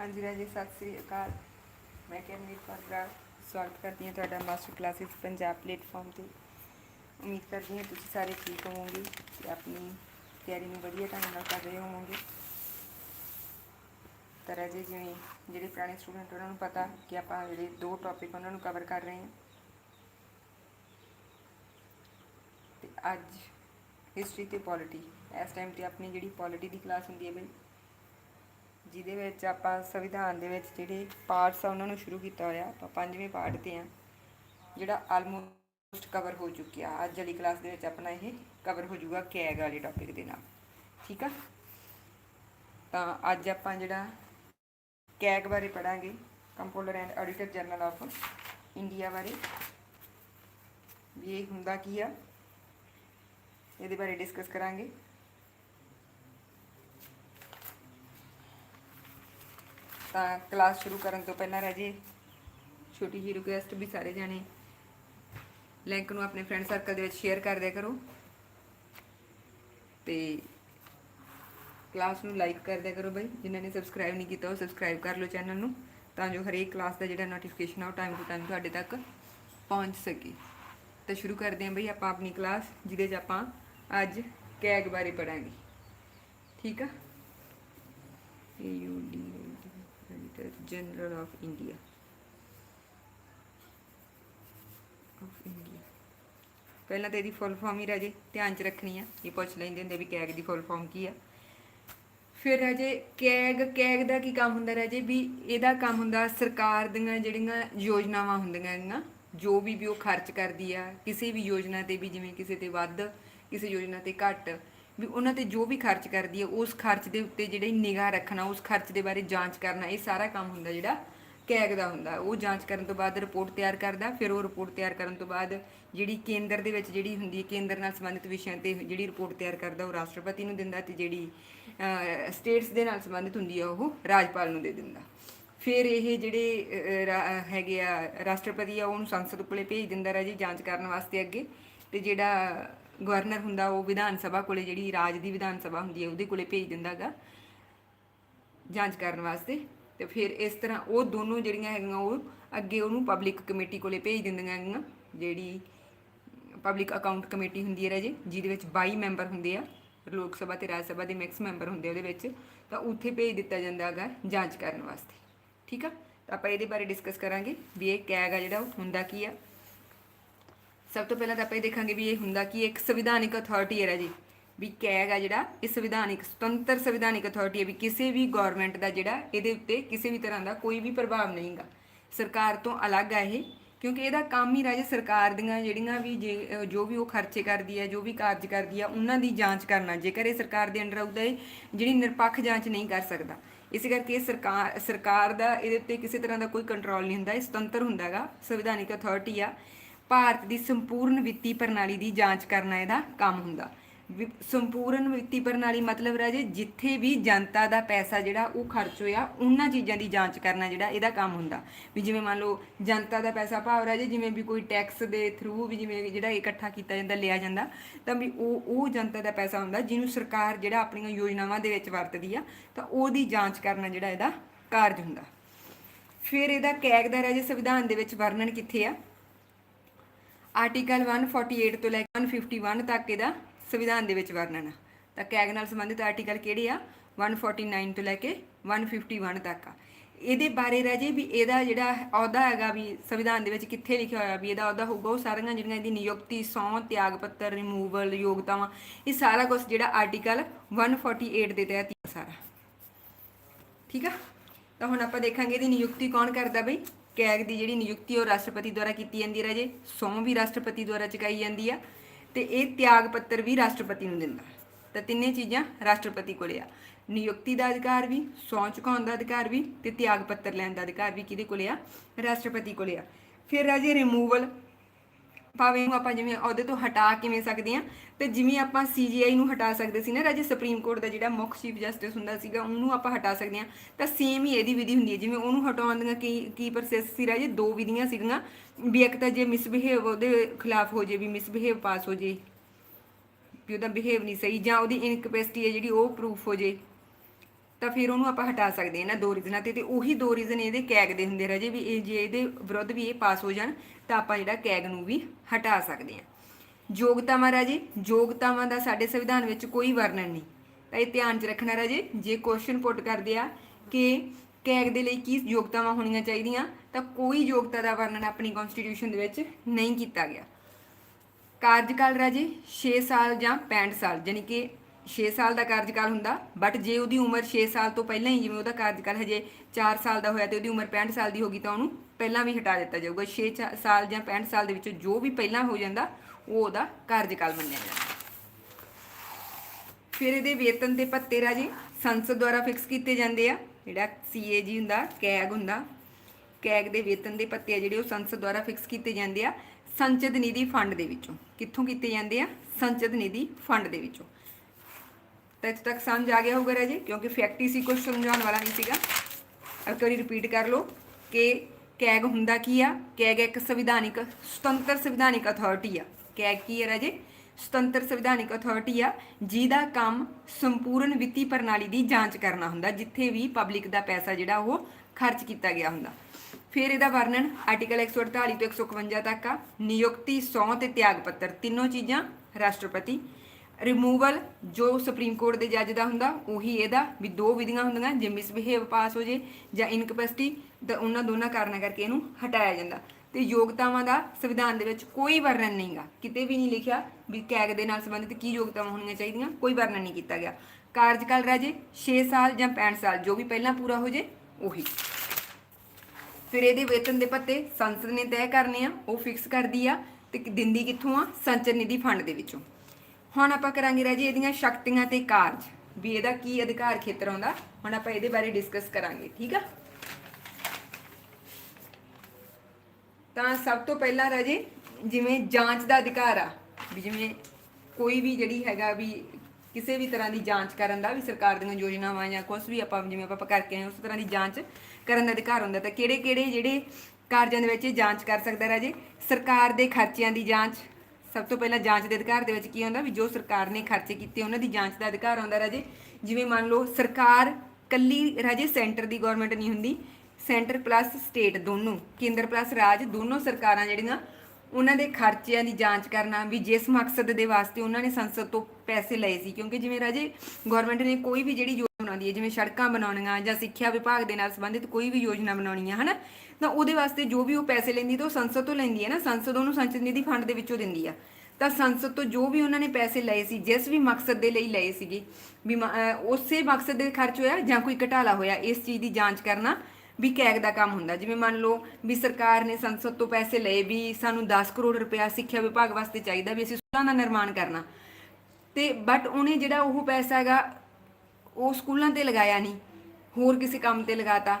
ਹਾਂਜੀ ਰਾਜੇ, ਸਤਿ ਸ੍ਰੀ ਅਕਾਲ। ਮੈਂ ਕੈਮਨੀਤ ਕੌਰ ਬਰਾੜ, ਸਵਾਗਤ ਕਰਦੀ ਹਾਂ ਤੁਹਾਡਾ ਮਾਸਟਰ ਕਲਾਸਿਸ ਪੰਜਾਬ ਪਲੇਟਫਾਰਮ ਤੇ। ਉਮੀਦ ਕਰਦੀ ਹਾਂ ਤੁਸੀਂ ਸਾਰੇ ਠੀਕ ਹੋਵੋਗੇ ਤੇ ਆਪਣੀ ਤਿਆਰੀ ਨੂੰ ਵਧੀਆ ਢੰਗ ਨਾਲ ਕਰ ਰਹੇ ਹੋਵੋਗੇ। ਤਾਂ ਰਾਜੇ, ਜਿਵੇਂ ਜਿਹੜੇ ਪੁਰਾਣੇ ਸਟੂਡੈਂਟ ਉਹਨਾਂ ਨੂੰ ਪਤਾ ਕਿ ਆਪਾਂ ਜਿਹੜੇ ਦੋ ਟੌਪਿਕ ਉਹਨਾਂ ਨੂੰ ਕਵਰ ਕਰ ਰਹੇ ਹਾਂ। ਤੇ ਅੱਜ ਹਿਸਟਰੀ ਤੇ ਪੋਲਿਟੀ ਇਸ ਟਾਈਮ ਤੇ ਆਪਣੀ ਜਿਹੜੀ ਪੋਲਿਟੀ ਦੀ ਕਲਾਸ ਹੁੰਦੀ ਹੈ ਬਈ ਜਿਹਦੇ ਵਿੱਚ ਆਪਾਂ ਸੰਵਿਧਾਨ ਦੇ ਵਿੱਚ ਜਿਹੜੇ ਪਾਰਟਸ ਆ, ਉਹਨਾਂ ਨੂੰ ਸ਼ੁਰੂ ਕੀਤਾ ਹੋਇਆ। ਆਪਾਂ ਪੰਜਵੇਂ ਪਾਰਟ ਤੇ ਆ, ਜਿਹੜਾ ਆਲਮੋਸਟ ਕਵਰ ਹੋ ਚੁੱਕਿਆ। ਅੱਜ ਵਾਲੀ ਕਲਾਸ ਦੇ ਵਿੱਚ ਆਪਣਾ ਇਹ ਕਵਰ ਹੋ ਜਾਊਗਾ ਕੈਗ ਵਾਲੇ ਟੌਪਿਕ ਦੇ ਨਾਲ। ਠੀਕ ਆ? ਤਾਂ ਅੱਜ ਆਪਾਂ ਜਿਹੜਾ ਕੈਗ ਬਾਰੇ ਪੜਾਂਗੇ comptroller and auditor general of India ਬਾਰੇ। ਵੀ ਇਹ ਹੁੰਦਾ ਕੀ ਆ? ਇਹਦੇ ਬਾਰੇ ਡਿਸਕਸ ਕਰਾਂਗੇ। ਤਾਂ ਕਲਾਸ ਸ਼ੁਰੂ ਕਰਨ ਤੋਂ ਪਹਿਲਾਂ ਰਹਿ ਜੇ। ਛੋਟੀ ਜਿਹੀ ਰਿਕੁਐਸਟ ਵੀ ਸਾਰੇ ਜਾਣੇ। ਲਿੰਕ ਨੂੰ ਆਪਣੇ ਫਰੈਂਡ ਸਰਕਲ ਦੇ ਵਿੱਚ ਸ਼ੇਅਰ ਕਰ ਦਿਆ ਕਰੋ। ਤੇ ਕਲਾਸ ਨੂੰ ਲਾਈਕ ਕਰ ਦਿਆ ਕਰੋ ਬਈ। ਜਿਨ੍ਹਾਂ ਨੇ ਸਬਸਕ੍ਰਾਈਬ ਨਹੀਂ ਕੀਤਾ, ਉਹ ਸਬਸਕ੍ਰਾਈਬ ਕਰ ਲਓ ਚੈਨਲ ਨੂੰ। ਤਾਂ ਜੋ ਹਰੇਕ ਕਲਾਸ ਦਾ ਜਿਹੜਾ ਨੋਟੀਫਿਕੇਸ਼ਨ ਆ, ਉਹ ਟਾਈਮ ਟੂ ਟਾਈਮ ਤੁਹਾਡੇ ਤੱਕ ਪਹੁੰਚ ਸਕੇ। ਤਾਂ ਸ਼ੁਰੂ ਕਰਦੇ ਹਾਂ ਬਈ ਆਪਾਂ ਆਪਣੀ ਕਲਾਸ, ਜਿਹਦੇ 'ਚ ਆਪਾਂ ਅੱਜ ਕੈਗ ਬਾਰੇ ਪੜਾਂਗੇ ਠੀਕ ਆ? AUD Editor General of India. Of India. ਪਹਿਲਾਂ ਤਾਂ ਇਹਦੀ ਫੁੱਲ ਫਾਰਮ ਹੀ ਰਾਜੇ ਧਿਆਨ ਚ ਰੱਖਣੀ ਆ, ਇਹ ਪੁੱਛ ਲੈਂਦੇ ਹੁੰਦੇ ਵੀ ਕੈਗ ਦੀ ਫੁੱਲ ਫਾਰਮ ਕੀ ਆ। ਫਿਰ ਰਾਜੇ ਕੈਗ ਕੈਗ ਦਾ ਕੀ ਕੰਮ ਹੁੰਦਾ ਰਾਜੇ ਵੀ ਇਹਦਾ ਕੰਮ ਹੁੰਦਾ ਸਰਕਾਰ ਦੀਆਂ ਜਿਹੜੀਆਂ ਯੋਜਨਾਵਾਂ ਹੁੰਦੀਆਂ ਹੈਗੀਆਂ ਜੋ ਵੀ ਵੀ ਉਹ ਖਰਚ ਕਰਦੀ ਆ, ਕਿਸੇ ਵੀ ਯੋਜਨਾ ਤੇ ਵੀ ਜਿਵੇਂ ਕਿਸੇ ਤੇ ਵੱਧ, ਕਿਸੇ ਯੋਜਨਾ ਤੇ ਘੱਟ ਵੀ ਉਹਨਾਂ ਤੇ ਜੋ ਵੀ ਖਰਚ ਕਰਦੀ ਹੈ ਉਸ ਖਰਚ ਦੇ ਉੱਤੇ ਜਿਹੜੀ ਨਿਗਾਹ ਰੱਖਣਾ, ਉਸ ਖਰਚ ਦੇ ਬਾਰੇ ਜਾਂਚ ਕਰਨਾ, ਇਹ ਸਾਰਾ ਕੰਮ ਹੁੰਦਾ ਜਿਹੜਾ ਕੈਗ ਦਾ ਹੁੰਦਾ। ਉਹ ਜਾਂਚ ਕਰਨ ਤੋਂ ਬਾਅਦ ਰਿਪੋਰਟ ਤਿਆਰ ਕਰਦਾ, ਫਿਰ ਉਹ ਰਿਪੋਰਟ ਤਿਆਰ ਕਰਨ ਤੋਂ ਬਾਅਦ ਜਿਹੜੀ ਕੇਂਦਰ ਦੇ ਵਿੱਚ ਜਿਹੜੀ ਹੁੰਦੀ ਹੈ, ਕੇਂਦਰ ਨਾਲ ਸੰਬੰਧਿਤ ਵਿਸ਼ਿਆਂ ਤੇ ਜਿਹੜੀ ਰਿਪੋਰਟ ਤਿਆਰ ਕਰਦਾ, ਉਹ ਰਾਸ਼ਟਰਪਤੀ ਨੂੰ ਦਿੰਦਾ ਤੇ ਜਿਹੜੀ ਸਟੇਟਸ ਦੇ ਨਾਲ ਸੰਬੰਧਿਤ ਹੁੰਦੀ ਆ, ਉਹ ਰਾਜਪਾਲ ਨੂੰ ਦੇ ਦਿੰਦਾ। ਫਿਰ ਇਹ ਜਿਹੜੇ ਰਾ- ਹੈਗੇ ਆ, ਰਾਸ਼ਟਰਪਤੀ ਆ, ਉਹਨੂੰ ਸੰਸਦ ਕੋਲੇ ਭੇਜ ਦਿੰਦਾ ਰਾਜੀ ਜਾਂਚ ਕਰਨ ਵਾਸਤੇ ਅੱਗੇ ਤੇ ਜਿਹੜਾ ਗਵਰਨਰ ਹੁੰਦਾ, ਉਹ ਵਿਧਾਨ ਸਭਾ ਕੋਲੇ ਜਿਹੜੀ ਰਾਜ ਦੀ ਵਿਧਾਨ ਸਭਾ ਹੁੰਦੀ ਹੈ, ਉਹਦੇ ਕੋਲੇ ਭੇਜ ਦਿੰਦਾਗਾ ਜਾਂਚ ਕਰਨ ਵਾਸਤੇ। ਤੇ ਫਿਰ ਇਸ ਤਰ੍ਹਾਂ ਉਹ ਦੋਨੋਂ ਜਿਹੜੀਆਂ ਹੈਗੀਆਂ, ਉਹ ਅੱਗੇ ਉਹਨੂੰ ਪਬਲਿਕ ਕਮੇਟੀ ਕੋਲੇ ਭੇਜ ਦਿੰਦੀਆਂ ਹੈਗੀਆਂ, ਜਿਹੜੀ ਪਬਲਿਕ ਅਕਾਊਂਟ ਕਮੇਟੀ ਹੁੰਦੀ ਹੈ ਰਾਜੇ, ਜਿਹਦੇ ਵਿੱਚ 22 ਮੈਂਬਰ ਹੁੰਦੇ ਆ, ਲੋਕ ਸਭਾ ਤੇ ਰਾਜ ਸਭਾ ਦੇ ਮਿਕਸ ਮੈਂਬਰ ਹੁੰਦੇ ਆ ਉਹਦੇ ਵਿੱਚ, ਤਾਂ ਉੱਥੇ ਭੇਜ ਦਿੱਤਾ ਜਾਂਦਾ ਹੈਗਾ ਜਾਂਚ ਕਰਨ ਵਾਸਤੇ। ਠੀਕ ਆ? ਤਾਂ ਆਪਾਂ ਇਹਦੇ ਬਾਰੇ ਡਿਸਕਸ ਕਰਾਂਗੇ ਵੀ ਇਹ ਕੈਗ ਆ ਜਿਹੜਾ, ਉਹ ਹੁੰਦਾ ਕੀ ਆ? ਸਭ ਤੋਂ ਪਹਿਲਾਂ ਤਾਂ ਆਪਾਂ ਇਹ ਦੇਖਾਂਗੇ ਵੀ ਇਹ ਹੁੰਦਾ ਕਿ ਇੱਕ ਸੰਵਿਧਾਨਿਕ ਅਥਾਰਟੀ ਹੈ ਰਾਜੀ। ਵੀ ਕੈਗ ਆ ਜਿਹੜਾ, ਇਹ ਸੰਵਿਧਾਨਿਕ, ਸੁਤੰਤਰ ਸੰਵਿਧਾਨਿਕ ਅਥਾਰਟੀ ਹੈ ਵੀ ਕਿਸੇ ਵੀ ਗਵਰਨਮੈਂਟ ਦਾ ਜਿਹੜਾ, ਇਹਦੇ ਉੱਤੇ ਕਿਸੇ ਵੀ ਤਰ੍ਹਾਂ ਦਾ ਕੋਈ ਵੀ ਪ੍ਰਭਾਵ ਨਹੀਂਗਾ ਸਰਕਾਰ ਤੋਂ ਅਲੱਗ ਆ ਇਹ, ਕਿਉਂਕਿ ਇਹਦਾ ਕੰਮ ਹੀ ਰਾਜੇ ਸਰਕਾਰ ਦੀਆਂ ਜਿਹੜੀਆਂ ਵੀ ਜੇ ਜੋ ਵੀ ਉਹ ਖਰਚੇ ਕਰਦੀ ਹੈ, ਜੋ ਵੀ ਕਾਰਜ ਕਰਦੀ ਹੈ, ਉਹਨਾਂ ਦੀ ਜਾਂਚ ਕਰਨਾ। ਜੇਕਰ ਇਹ ਸਰਕਾਰ ਦੇ ਅੰਡਰ ਆਉਂਦਾ ਹੈ ਜਿਹੜੀ ਨਿਰਪੱਖ ਜਾਂਚ ਨਹੀਂ ਕਰ ਸਕਦਾ। ਇਸੇ ਕਰਕੇ ਸਰਕਾਰ ਸਰਕਾਰ ਦਾ ਇਹਦੇ ਉੱਤੇ ਕਿਸੇ ਤਰ੍ਹਾਂ ਦਾ ਕੋਈ ਕੰਟਰੋਲ ਨਹੀਂ ਹੁੰਦਾ, ਇਹ ਸੁਤੰਤਰ ਹੁੰਦਾ ਹੈਗਾ ਸੰਵਿਧਾਨਿਕ ਅਥਾਰਟੀ ਆ। ਭਾਰਤ ਦੀ ਸੰਪੂਰਨ ਵਿੱਤੀ ਪ੍ਰਣਾਲੀ ਦੀ ਜਾਂਚ ਕਰਨਾ ਇਹਦਾ ਕੰਮ ਹੁੰਦਾ। ਵਿ- ਸੰਪੂਰਨ ਵਿੱਤੀ ਪ੍ਰਣਾਲੀ ਮਤਲਬ ਰਾਜੇ ਜਿੱਥੇ ਵੀ ਜਨਤਾ ਦਾ ਪੈਸਾ ਜਿਹੜਾ ਉਹ ਖਰਚ ਹੋਇਆ, ਉਹਨਾਂ ਚੀਜ਼ਾਂ ਦੀ ਜਾਂਚ ਕਰਨਾ ਜਿਹੜਾ ਇਹਦਾ ਕੰਮ ਹੁੰਦਾ। ਵੀ ਜਿਵੇਂ ਮੰਨ ਲਓ ਜਨਤਾ ਦਾ ਪੈਸਾ ਭਾਵ ਰਾਜੇ ਜਿਵੇਂ ਵੀ ਕੋਈ ਟੈਕਸ ਦੇ ਥਰੂ ਵੀ ਜਿਵੇਂ ਜਿਹੜਾ ਇਕੱਠਾ ਕੀਤਾ ਜਾਂਦਾ, ਲਿਆ ਜਾਂਦਾ, ਤਾਂ ਵੀ ਉਹ ਉਹ ਜਨਤਾ ਦਾ ਪੈਸਾ ਹੁੰਦਾ ਜਿਹਨੂੰ ਸਰਕਾਰ ਜਿਹੜਾ ਆਪਣੀਆਂ ਯੋਜਨਾਵਾਂ ਦੇ ਵਿੱਚ ਵਰਤਦੀ ਆ, ਤਾਂ ਉਹਦੀ ਜਾਂਚ ਕਰਨਾ ਜਿਹੜਾ ਇਹਦਾ ਕਾਰਜ ਹੁੰਦਾ। ਫਿਰ ਇਹਦਾ ਕੈਗ ਦਾ ਰਾਜੇ ਸੰਵਿਧਾਨ ਦੇ ਵਿੱਚ ਵਰਣਨ ਕਿੱਥੇ ਆ? ਆਰਟੀਕਲ 148 ਤੋਂ ਲੈ ਕੇ 151 ਤੱਕ ਇਹਦਾ ਸੰਵਿਧਾਨ ਦੇ ਵਿੱਚ ਵਰਣਨ ਆ। ਤਾਂ ਕੈਗ ਨਾਲ ਸੰਬੰਧਿਤ ਆਰਟੀਕਲ ਕਿਹੜੇ ਆ? 149 ਤੋਂ ਲੈ ਕੇ 151 ਤੱਕ ਆ। ਇਹਦੇ ਬਾਰੇ ਰਾਜੇ ਵੀ ਇਹਦਾ ਜਿਹੜਾ ਅਹੁਦਾ ਹੈਗਾ ਵੀ ਸੰਵਿਧਾਨ ਦੇ ਵਿੱਚ ਕਿੱਥੇ ਲਿਖਿਆ ਹੋਇਆ ਵੀ ਇਹਦਾ ਅਹੁਦਾ ਹੋਊਗਾ, ਉਹ ਸਾਰੀਆਂ ਜਿਹੜੀਆਂ ਇਹਦੀ ਨਿਯੁਕਤੀ ਸੌਂ ਤਿਆਗ ਪੱਤਰ ਰਿਮੂਵਲ ਯੋਗਤਾਵਾਂ, ਇਹ ਸਾਰਾ ਕੁਝ ਜਿਹੜਾ ਆਰਟੀਕਲ 148 ਦੇ ਤਹਿਤ ਸਾਰਾ। ਠੀਕ ਆ? ਤਾਂ ਹੁਣ ਆਪਾਂ ਦੇਖਾਂਗੇ ਇਹਦੀ ਨਿਯੁਕਤੀ ਕੌਣ ਕਰਦਾ ਬਈ? ਕੈਗ ਦੀ ਜਿਹੜੀ ਨਿਯੁਕਤੀ ਉਹ ਰਾਸ਼ਟਰਪਤੀ ਦੁਆਰਾ ਕੀਤੀ ਜਾਂਦੀ ਹੈ ਰਾਜੇ ਸਹੁੰ ਵੀ ਰਾਸ਼ਟਰਪਤੀ ਦੁਆਰਾ ਚੁਕਾਈ ਜਾਂਦੀ ਆ ਤੇ ਇਹ ਤਿਆਗ ਪੱਤਰ ਵੀ ਰਾਸ਼ਟਰਪਤੀ ਨੂੰ ਦਿੰਦਾ। ਤਾਂ ਤਿੰਨੇ ਚੀਜ਼ਾਂ ਰਾਸ਼ਟਰਪਤੀ ਕੋਲੇ ਆ। ਨਿਯੁਕਤੀ ਦਾ ਅਧਿਕਾਰ ਵੀ ਸਹੁੰ ਚੁਕਾਉਣ ਦਾ ਅਧਿਕਾਰ ਵੀ ਤੇ ਤਿਆਗ ਪੱਤਰ ਲੈਣ ਦਾ ਅਧਿਕਾਰ ਵੀ ਕਿਹਦੇ ਕੋਲੇ ਆ? ਰਾਸ਼ਟਰਪਤੀ ਕੋਲੇ ਆ। ਫਿਰ ਰਾਜੇ ਰਿਮੂਵਲ ਭਾਵੇਂ ਨੂੰ ਆਪਾਂ ਜਿਵੇਂ ਅਹੁਦੇ ਤੋਂ ਹਟਾ ਕਿਵੇਂ ਸਕਦੇ ਆ ਤੇ ਜਿਵੇਂ ਆਪਾਂ ਸੀਜੀਆਈ ਨੂੰ ਹਟਾ ਸਕਦੇ ਸੀ ਨਾ ਰਾਜੇ ਸੁਪਰੀਮ ਕੋਰਟ ਦਾ ਜਿਹੜਾ ਮੁੱਖ ਚੀਫ ਜਸਟਿਸ ਹੁੰਦਾ ਸੀਗਾ, ਉਹਨੂੰ ਆਪਾਂ ਹਟਾ ਸਕਦੇ ਆ ਤਾਂ ਸੇਮ ਹੀ ਇਹਦੀ ਵਿਧੀ ਹੁੰਦੀ ਹੈ, ਜਿਵੇਂ ਉਹਨੂੰ ਹਟਾਉਣ ਦੀਆਂ ਕੀ ਕੀ ਪ੍ਰੋਸੈਸ ਸੀ ਰਾਜੇ? ਦੋ ਵਿਧੀਆਂ ਸੀਗੀਆਂ, ਵੀ ਇੱਕ ਤਾਂ ਜੇ ਮਿਸਬਿਹੇਵ ਉਹਦੇ ਖਿਲਾਫ ਹੋ ਜੇ, ਵੀ ਮਿਸਬਿਹੇਵ ਪਾਸ ਹੋ ਜੇ, ਵੀ ਉਹਦਾ ਬਿਹੇਵ ਨਹੀਂ ਸਹੀ, ਜਾਂ ਉਹਦੀ ਇਨਕੈਪੈਸਿਟੀ ਹੈ ਜਿਹੜੀ ਉਹ ਪ੍ਰੂਫ ਹੋ ਜੇ। ਤਾਂ ਫਿਰ ਉਹਨੂੰ ਆਪਾਂ ਹਟਾ ਸਕਦੇ ਹਾਂ ਇਹਨਾਂ ਦੋ ਰੀਜ਼ਨਾਂ ਤੇ ਤੇ ਉਹੀ ਦੋ ਰੀਜ਼ਨ ਇਹਦੇ ਕੈਗ ਦੇ ਹੁੰਦੇ ਰਾਜੇ ਵੀ ਇਹ ਜੇ ਇਹਦੇ ਵਿਰੁੱਧ ਵੀ ਇਹ ਪਾਸ ਹੋ ਜਾਣ, ਤਾਂ ਆਪਾਂ ਜਿਹੜਾ ਕੈਗ ਨੂੰ ਵੀ ਹਟਾ ਸਕਦੇ ਹਾਂ। ਯੋਗਤਾਵਾਂ ਰਾਜੇ, ਯੋਗਤਾਵਾਂ ਦਾ ਸਾਡੇ ਸੰਵਿਧਾਨ ਵਿੱਚ ਕੋਈ ਵਰਣਨ ਨਹੀਂ। ਤਾਂ ਇਹ ਧਿਆਨ 'ਚ ਰੱਖਣਾ ਰਾਜੇ, ਜੇ ਕੁਐਸਚਨ ਪੁੱਟ ਕਰਦੇ ਆ ਕਿ ਕੈਗ ਦੇ ਲਈ ਕੀ ਯੋਗਤਾਵਾਂ ਹੋਣੀਆਂ ਚਾਹੀਦੀਆਂ, ਤਾਂ ਕੋਈ ਯੋਗਤਾ ਦਾ ਵਰਣਨ ਆਪਣੀ ਕਨਸਟੀਟਿਊਸ਼ਨ ਦੇ ਵਿੱਚ ਨਹੀਂ ਕੀਤਾ ਗਿਆ। ਕਾਰਜਕਾਲ ਰਾਜੇ 6 ਸਾਲ ਜਾਂ 65 ਸਾਲ ਯਾਨੀ ਕਿ 6 ਸਾਲ ਦਾ ਕਾਰਜਕਾਲ ਹੁੰਦਾ ਬਟ ਜੇ ਉਹਦੀ ਉਮਰ 6 ਸਾਲ ਤੋਂ ਪਹਿਲਾਂ ਹੀ, ਜਿਵੇਂ ਉਹਦਾ ਕਾਰਜਕਾਲ ਹਜੇ 4 ਸਾਲ ਦਾ ਹੋਇਆ ਤੇ ਉਹਦੀ ਉਮਰ 65 ਸਾਲ ਦੀ ਹੋ ਗਈ ਤਾਂ ਉਹਨੂੰ ਪਹਿਲਾਂ ਵੀ ਹਟਾ ਦਿੱਤਾ ਜਾਊਗਾ। 6 ਸਾਲ ਜਾਂ 65 ਸਾਲ ਦੇ ਵਿੱਚੋਂ ਜੋ ਵੀ ਪਹਿਲਾਂ ਹੋ ਜਾਂਦਾ, ਉਹ ਉਹਦਾ ਕਾਰਜਕਾਲ ਮੰਨਿਆ ਜਾਂਦਾ। ਫਿਰ ਇਹਦੇ ਵੇਤਨ ਤੇ ਭੱਤੇ ਰਾਜੇ ਸੰਸਦ ਦੁਆਰਾ ਫਿਕਸ ਕੀਤੇ ਜਾਂਦੇ ਆ, ਜਿਹੜਾ ਸੀਏਜੀ ਹੁੰਦਾ, ਕੈਗ ਹੁੰਦਾ, ਕੈਗ ਦੇ ਵੇਤਨ ਦੇ ਭੱਤੇ ਆ ਜਿਹੜੇ ਉਹ ਸੰਸਦ ਦੁਆਰਾ ਫਿਕਸ ਕੀਤੇ ਜਾਂਦੇ ਆ ਸੰਚਦ ਨਿਧੀ ਫੰਡ ਦੇ ਵਿੱਚੋਂ। ਕਿੱਥੋਂ ਕੀਤੇ ਜਾਂਦੇ ਆ? ਸੰਚਿਤ ਨਿਧੀ ਫੰਡ ਦੇ ਵਿੱਚੋਂ। ਤਾਂ ਇੱਥੇ ਤੱਕ ਸਮਝ ਆ ਗਿਆ ਹੋਊਗਾ ਰਾਜੇ, ਕਿਉਂਕਿ ਫੈਕਟ ਹੀ ਸੀ ਕੁਝ ਸਮਝਾਉਣ ਵਾਲਾ ਨਹੀਂ ਸੀਗਾ। ਇੱਕ ਵਾਰੀ ਰਿਪੀਟ ਕਰ ਲਓ ਕਿ ਕੈਗ ਹੁੰਦਾ ਕੀ ਆ? ਕੈਗ ਇੱਕ ਸੰਵਿਧਾਨਿਕ, ਸੁਤੰਤਰ ਸੰਵਿਧਾਨਿਕ ਅਥਾਰਟੀ ਆ। ਕੈਗ ਕੀ ਹੈ ਰਾਜੇ? ਸੁਤੰਤਰ ਸੰਵਿਧਾਨਿਕ ਅਥਾਰਟੀ ਆ, ਜਿਹਦਾ ਕੰਮ ਸੰਪੂਰਨ ਵਿੱਤੀ ਪ੍ਰਣਾਲੀ ਦੀ ਜਾਂਚ ਕਰਨਾ ਹੁੰਦਾ, ਜਿੱਥੇ ਵੀ ਪਬਲਿਕ ਦਾ ਪੈਸਾ ਜਿਹੜਾ ਉਹ ਖਰਚ ਕੀਤਾ ਗਿਆ ਹੁੰਦਾ। ਫਿਰ ਇਹਦਾ ਵਰਣਨ ਆਰਟੀਕਲ 148 ਤੋਂ 151 ਤੱਕ ਆ। ਨਿਯੁਕਤੀ, ਸਹੁੰ ਤੇ ਤਿਆਗ ਪੱਤਰ, ਤਿੰਨੋਂ ਚੀਜ਼ਾਂ, ਰਾਸ਼ਟਰਪਤੀ ਰਿਮੂਵਲ ਜੋ ਸੁਪਰੀਮ ਕੋਰਟ ਦੇ ਜੱਜ ਦਾ ਹੁੰਦਾ, ਉਹੀ ਇਹਦਾ ਵੀ ਦੋ ਵਿਧੀਆਂ ਹੁੰਦੀਆਂ, ਜੇ ਮਿਸਬਿਹੇਵ ਪਾਸ ਹੋ ਜੇ ਜਾਂ ਇਨਕਪੈਸਿਟੀ ਤਾਂ ਉਹਨਾਂ ਦੋਨਾਂ ਕਾਰਨਾਂ ਕਰਕੇ ਇਹਨੂੰ ਹਟਾਇਆ ਜਾਂਦਾ। ਤੇ ਯੋਗਤਾਵਾਂ ਦਾ ਸੰਵਿਧਾਨ ਦੇ ਵਿੱਚ ਕੋਈ ਵਰਣਨ ਨਹੀਂਗਾ ਕਿਤੇ ਵੀ ਨਹੀਂ ਲਿਖਿਆ ਵੀ ਕੈਗ ਦੇ ਨਾਲ ਸੰਬੰਧਿਤ ਕੀ ਯੋਗਤਾਵਾਂ ਹੋਣੀਆਂ ਚਾਹੀਦੀਆਂ, ਕੋਈ ਵਰਣਨ ਨਹੀਂ ਕੀਤਾ ਗਿਆ। ਕਾਰਜਕਾਲ ਰਹਿ ਜੇ 6 ਸਾਲ ਜਾਂ 65 ਸਾਲ, ਜੋ ਵੀ ਪਹਿਲਾਂ ਪੂਰਾ ਹੋ ਜੇ, ਉਹੀ। ਫਿਰ ਇਹਦੇ ਵੇਤਨ ਦੇ ਭੱਤੇ ਸੰਸਦ ਨੇ ਤੈਅ ਕਰਨੇ ਆ, ਉਹ ਫਿਕਸ ਕਰਦੀ ਆ, ਤੇ ਦਿੰਦੀ ਕਿੱਥੋਂ ਆ? ਸੰਚਰ ਨਿਧੀ ਫੰਡ ਦੇ ਵਿੱਚੋਂ। ਹੁਣ ਆਪਾਂ ਕਰਾਂਗੇ ਰਾਜੀ ਇਹਦੀਆਂ ਸ਼ਕਤੀਆਂ ਤੇ ਕਾਰਜ। ਵੀ ਇਹਦਾ ਕੀ ਅਧਿਕਾਰ ਖੇਤਰ ਆਉਂਦਾ, ਹੁਣ ਆਪਾਂ ਇਹਦੇ ਬਾਰੇ ਡਿਸਕਸ ਕਰਾਂਗੇ, ਠੀਕ ਆ? ਤਾਂ ਸਭ ਤੋਂ ਪਹਿਲਾਂ ਰਾਜੇ, ਜਿਵੇਂ ਜਾਂਚ ਦਾ ਅਧਿਕਾਰ ਆ, ਵੀ ਜਿਵੇਂ ਕੋਈ ਵੀ ਜਿਹੜੀ ਹੈਗਾ ਵੀ ਕਿਸੇ ਵੀ ਤਰ੍ਹਾਂ ਦੀ ਜਾਂਚ ਕਰਨ ਦਾ, ਵੀ ਸਰਕਾਰ ਦੀਆਂ ਯੋਜਨਾਵਾਂ ਜਾਂ ਕੁਝ ਵੀ ਆਪਾਂ ਜਿਵੇਂ ਆਪਾਂ ਕਰਕੇ ਆਏ ਉਸ ਤਰ੍ਹਾਂ ਦੀ ਜਾਂਚ ਕਰਨ ਦਾ ਅਧਿਕਾਰ ਹੁੰਦਾ। ਤਾਂ ਕਿਹੜੇ ਕਿਹੜੇ ਜਿਹੜੇ ਕਾਰਜਾਂ ਦੇ ਵਿੱਚ ਇਹ ਜਾਂਚ ਕਰ ਸਕਦਾ ਰਾਜੇ? ਸਰਕਾਰ ਦੇ ਖਰਚਿਆਂ ਦੀ ਜਾਂਚ ਸਭ ਤੋਂ ਪਹਿਲਾਂ ਜਾਂਚ ਦੇ ਅਧਿਕਾਰ ਦੇ ਵਿੱਚ ਕੀ ਹੁੰਦਾ ਵੀ ਜੋ ਸਰਕਾਰ ਨੇ ਖਰਚੇ ਕੀਤੇ, ਉਹਨਾਂ ਦੀ ਜਾਂਚ ਦਾ ਅਧਿਕਾਰ ਆਉਂਦਾ ਰਾਜੇ। ਜਿਵੇਂ ਮੰਨ ਲਓ, ਸਰਕਾਰ ਕੱਲੀ ਰਾਜੇ ਸੈਂਟਰ ਦੀ ਗਵਰਨਮੈਂਟ ਨਹੀਂ ਹੁੰਦੀ। ਸੈਂਟਰ ਪਲੱਸ ਸਟੇਟ ਦੋਨੋਂ, ਕੇਂਦਰ ਪਲੱਸ ਰਾਜ ਦੋਨੋਂ ਸਰਕਾਰਾਂ ਜਿਹੜੀਆਂ, ਉਹਨਾਂ ਦੇ ਖਰਚਿਆਂ ਦੀ ਜਾਂਚ ਕਰਨਾ ਵੀ ਜਿਸ ਮਕਸਦ ਦੇ ਵਾਸਤੇ ਉਹਨਾਂ ਨੇ ਸੰਸਦ ਤੋਂ ਪੈਸੇ ਲਏ ਸੀ। ਕਿਉਂਕਿ ਜਿਵੇਂ ਰਾਜੇ ਗਵਰਨਮੈਂਟ ਨੇ ਕੋਈ ਵੀ ਜਿਹੜੀ ਯੋਜਨਾ ਬਣਾਉਂਦੀ ਹੈ, ਜਿਵੇਂ ਸੜਕਾਂ ਬਣਾਉਣੀਆਂ ਜਾਂ ਸਿੱਖਿਆ ਵਿਭਾਗ ਦੇ ਨਾਲ ਸੰਬੰਧਿਤ ਕੋਈ ਵੀ ਯੋਜਨਾ ਬਣਾਉਣੀ ਹੈ ਹਨਾ? ਤਾਂ ਉਹਦੇ ਵਾਸਤੇ ਜੋ ਵੀ ਉਹ ਪੈਸੇ ਲੈਂਦੀ ਤਾਂ ਉਹ ਸੰਸਦ ਤੋਂ ਲੈਂਦੀ ਹੈ ਨਾ, ਸੰਸਦ ਉਹਨੂੰ ਸੰਚਿਤ ਨਿਧੀ ਫੰਡ ਦੇ ਵਿੱਚੋਂ ਦਿੰਦੀ ਆ। ਤਾਂ ਸੰਸਦ ਤੋਂ ਜੋ ਵੀ ਉਹਨਾਂ ਨੇ ਪੈਸੇ ਲਏ ਸੀ, ਜਿਸ ਵੀ ਮਕਸਦ ਦੇ ਲਈ ਲਏ ਸੀਗੇ, ਵੀ ਉਸੇ ਮਕਸਦ ਦੇ ਖਰਚ ਹੋਇਆ ਜਾਂ ਕੋਈ ਘਟਾਲਾ ਹੋਇਆ, ਇਸ ਚੀਜ਼ ਦੀ ਜਾਂਚ ਕਰਨਾ ਵੀ ਕੈਗ ਦਾ ਕੰਮ ਹੁੰਦਾ। ਜਿਵੇਂ ਮੰਨ ਲਓ ਵੀ ਸਰਕਾਰ ਨੇ ਸੰਸਦ ਤੋਂ ਪੈਸੇ ਲਏ ਵੀ ਸਾਨੂੰ 10 ਕਰੋੜ ਰੁਪਇਆ ਸਿੱਖਿਆ ਵਿਭਾਗ ਵਾਸਤੇ ਚਾਹੀਦਾ ਵੀ ਅਸੀਂ ਸਕੂਲਾਂ ਦਾ ਨਿਰਮਾਣ ਕਰਨਾ। ਤੇ ਬਟ ਉਹਨੇ ਜਿਹੜਾ ਉਹ ਪੈਸਾ ਹੈਗਾ ਉਹ ਸਕੂਲਾਂ ਤੇ ਲਗਾਇਆ ਨਹੀਂ, ਹੋਰ ਕਿਸੇ ਕੰਮ ਤੇ ਲਗਾਤਾ,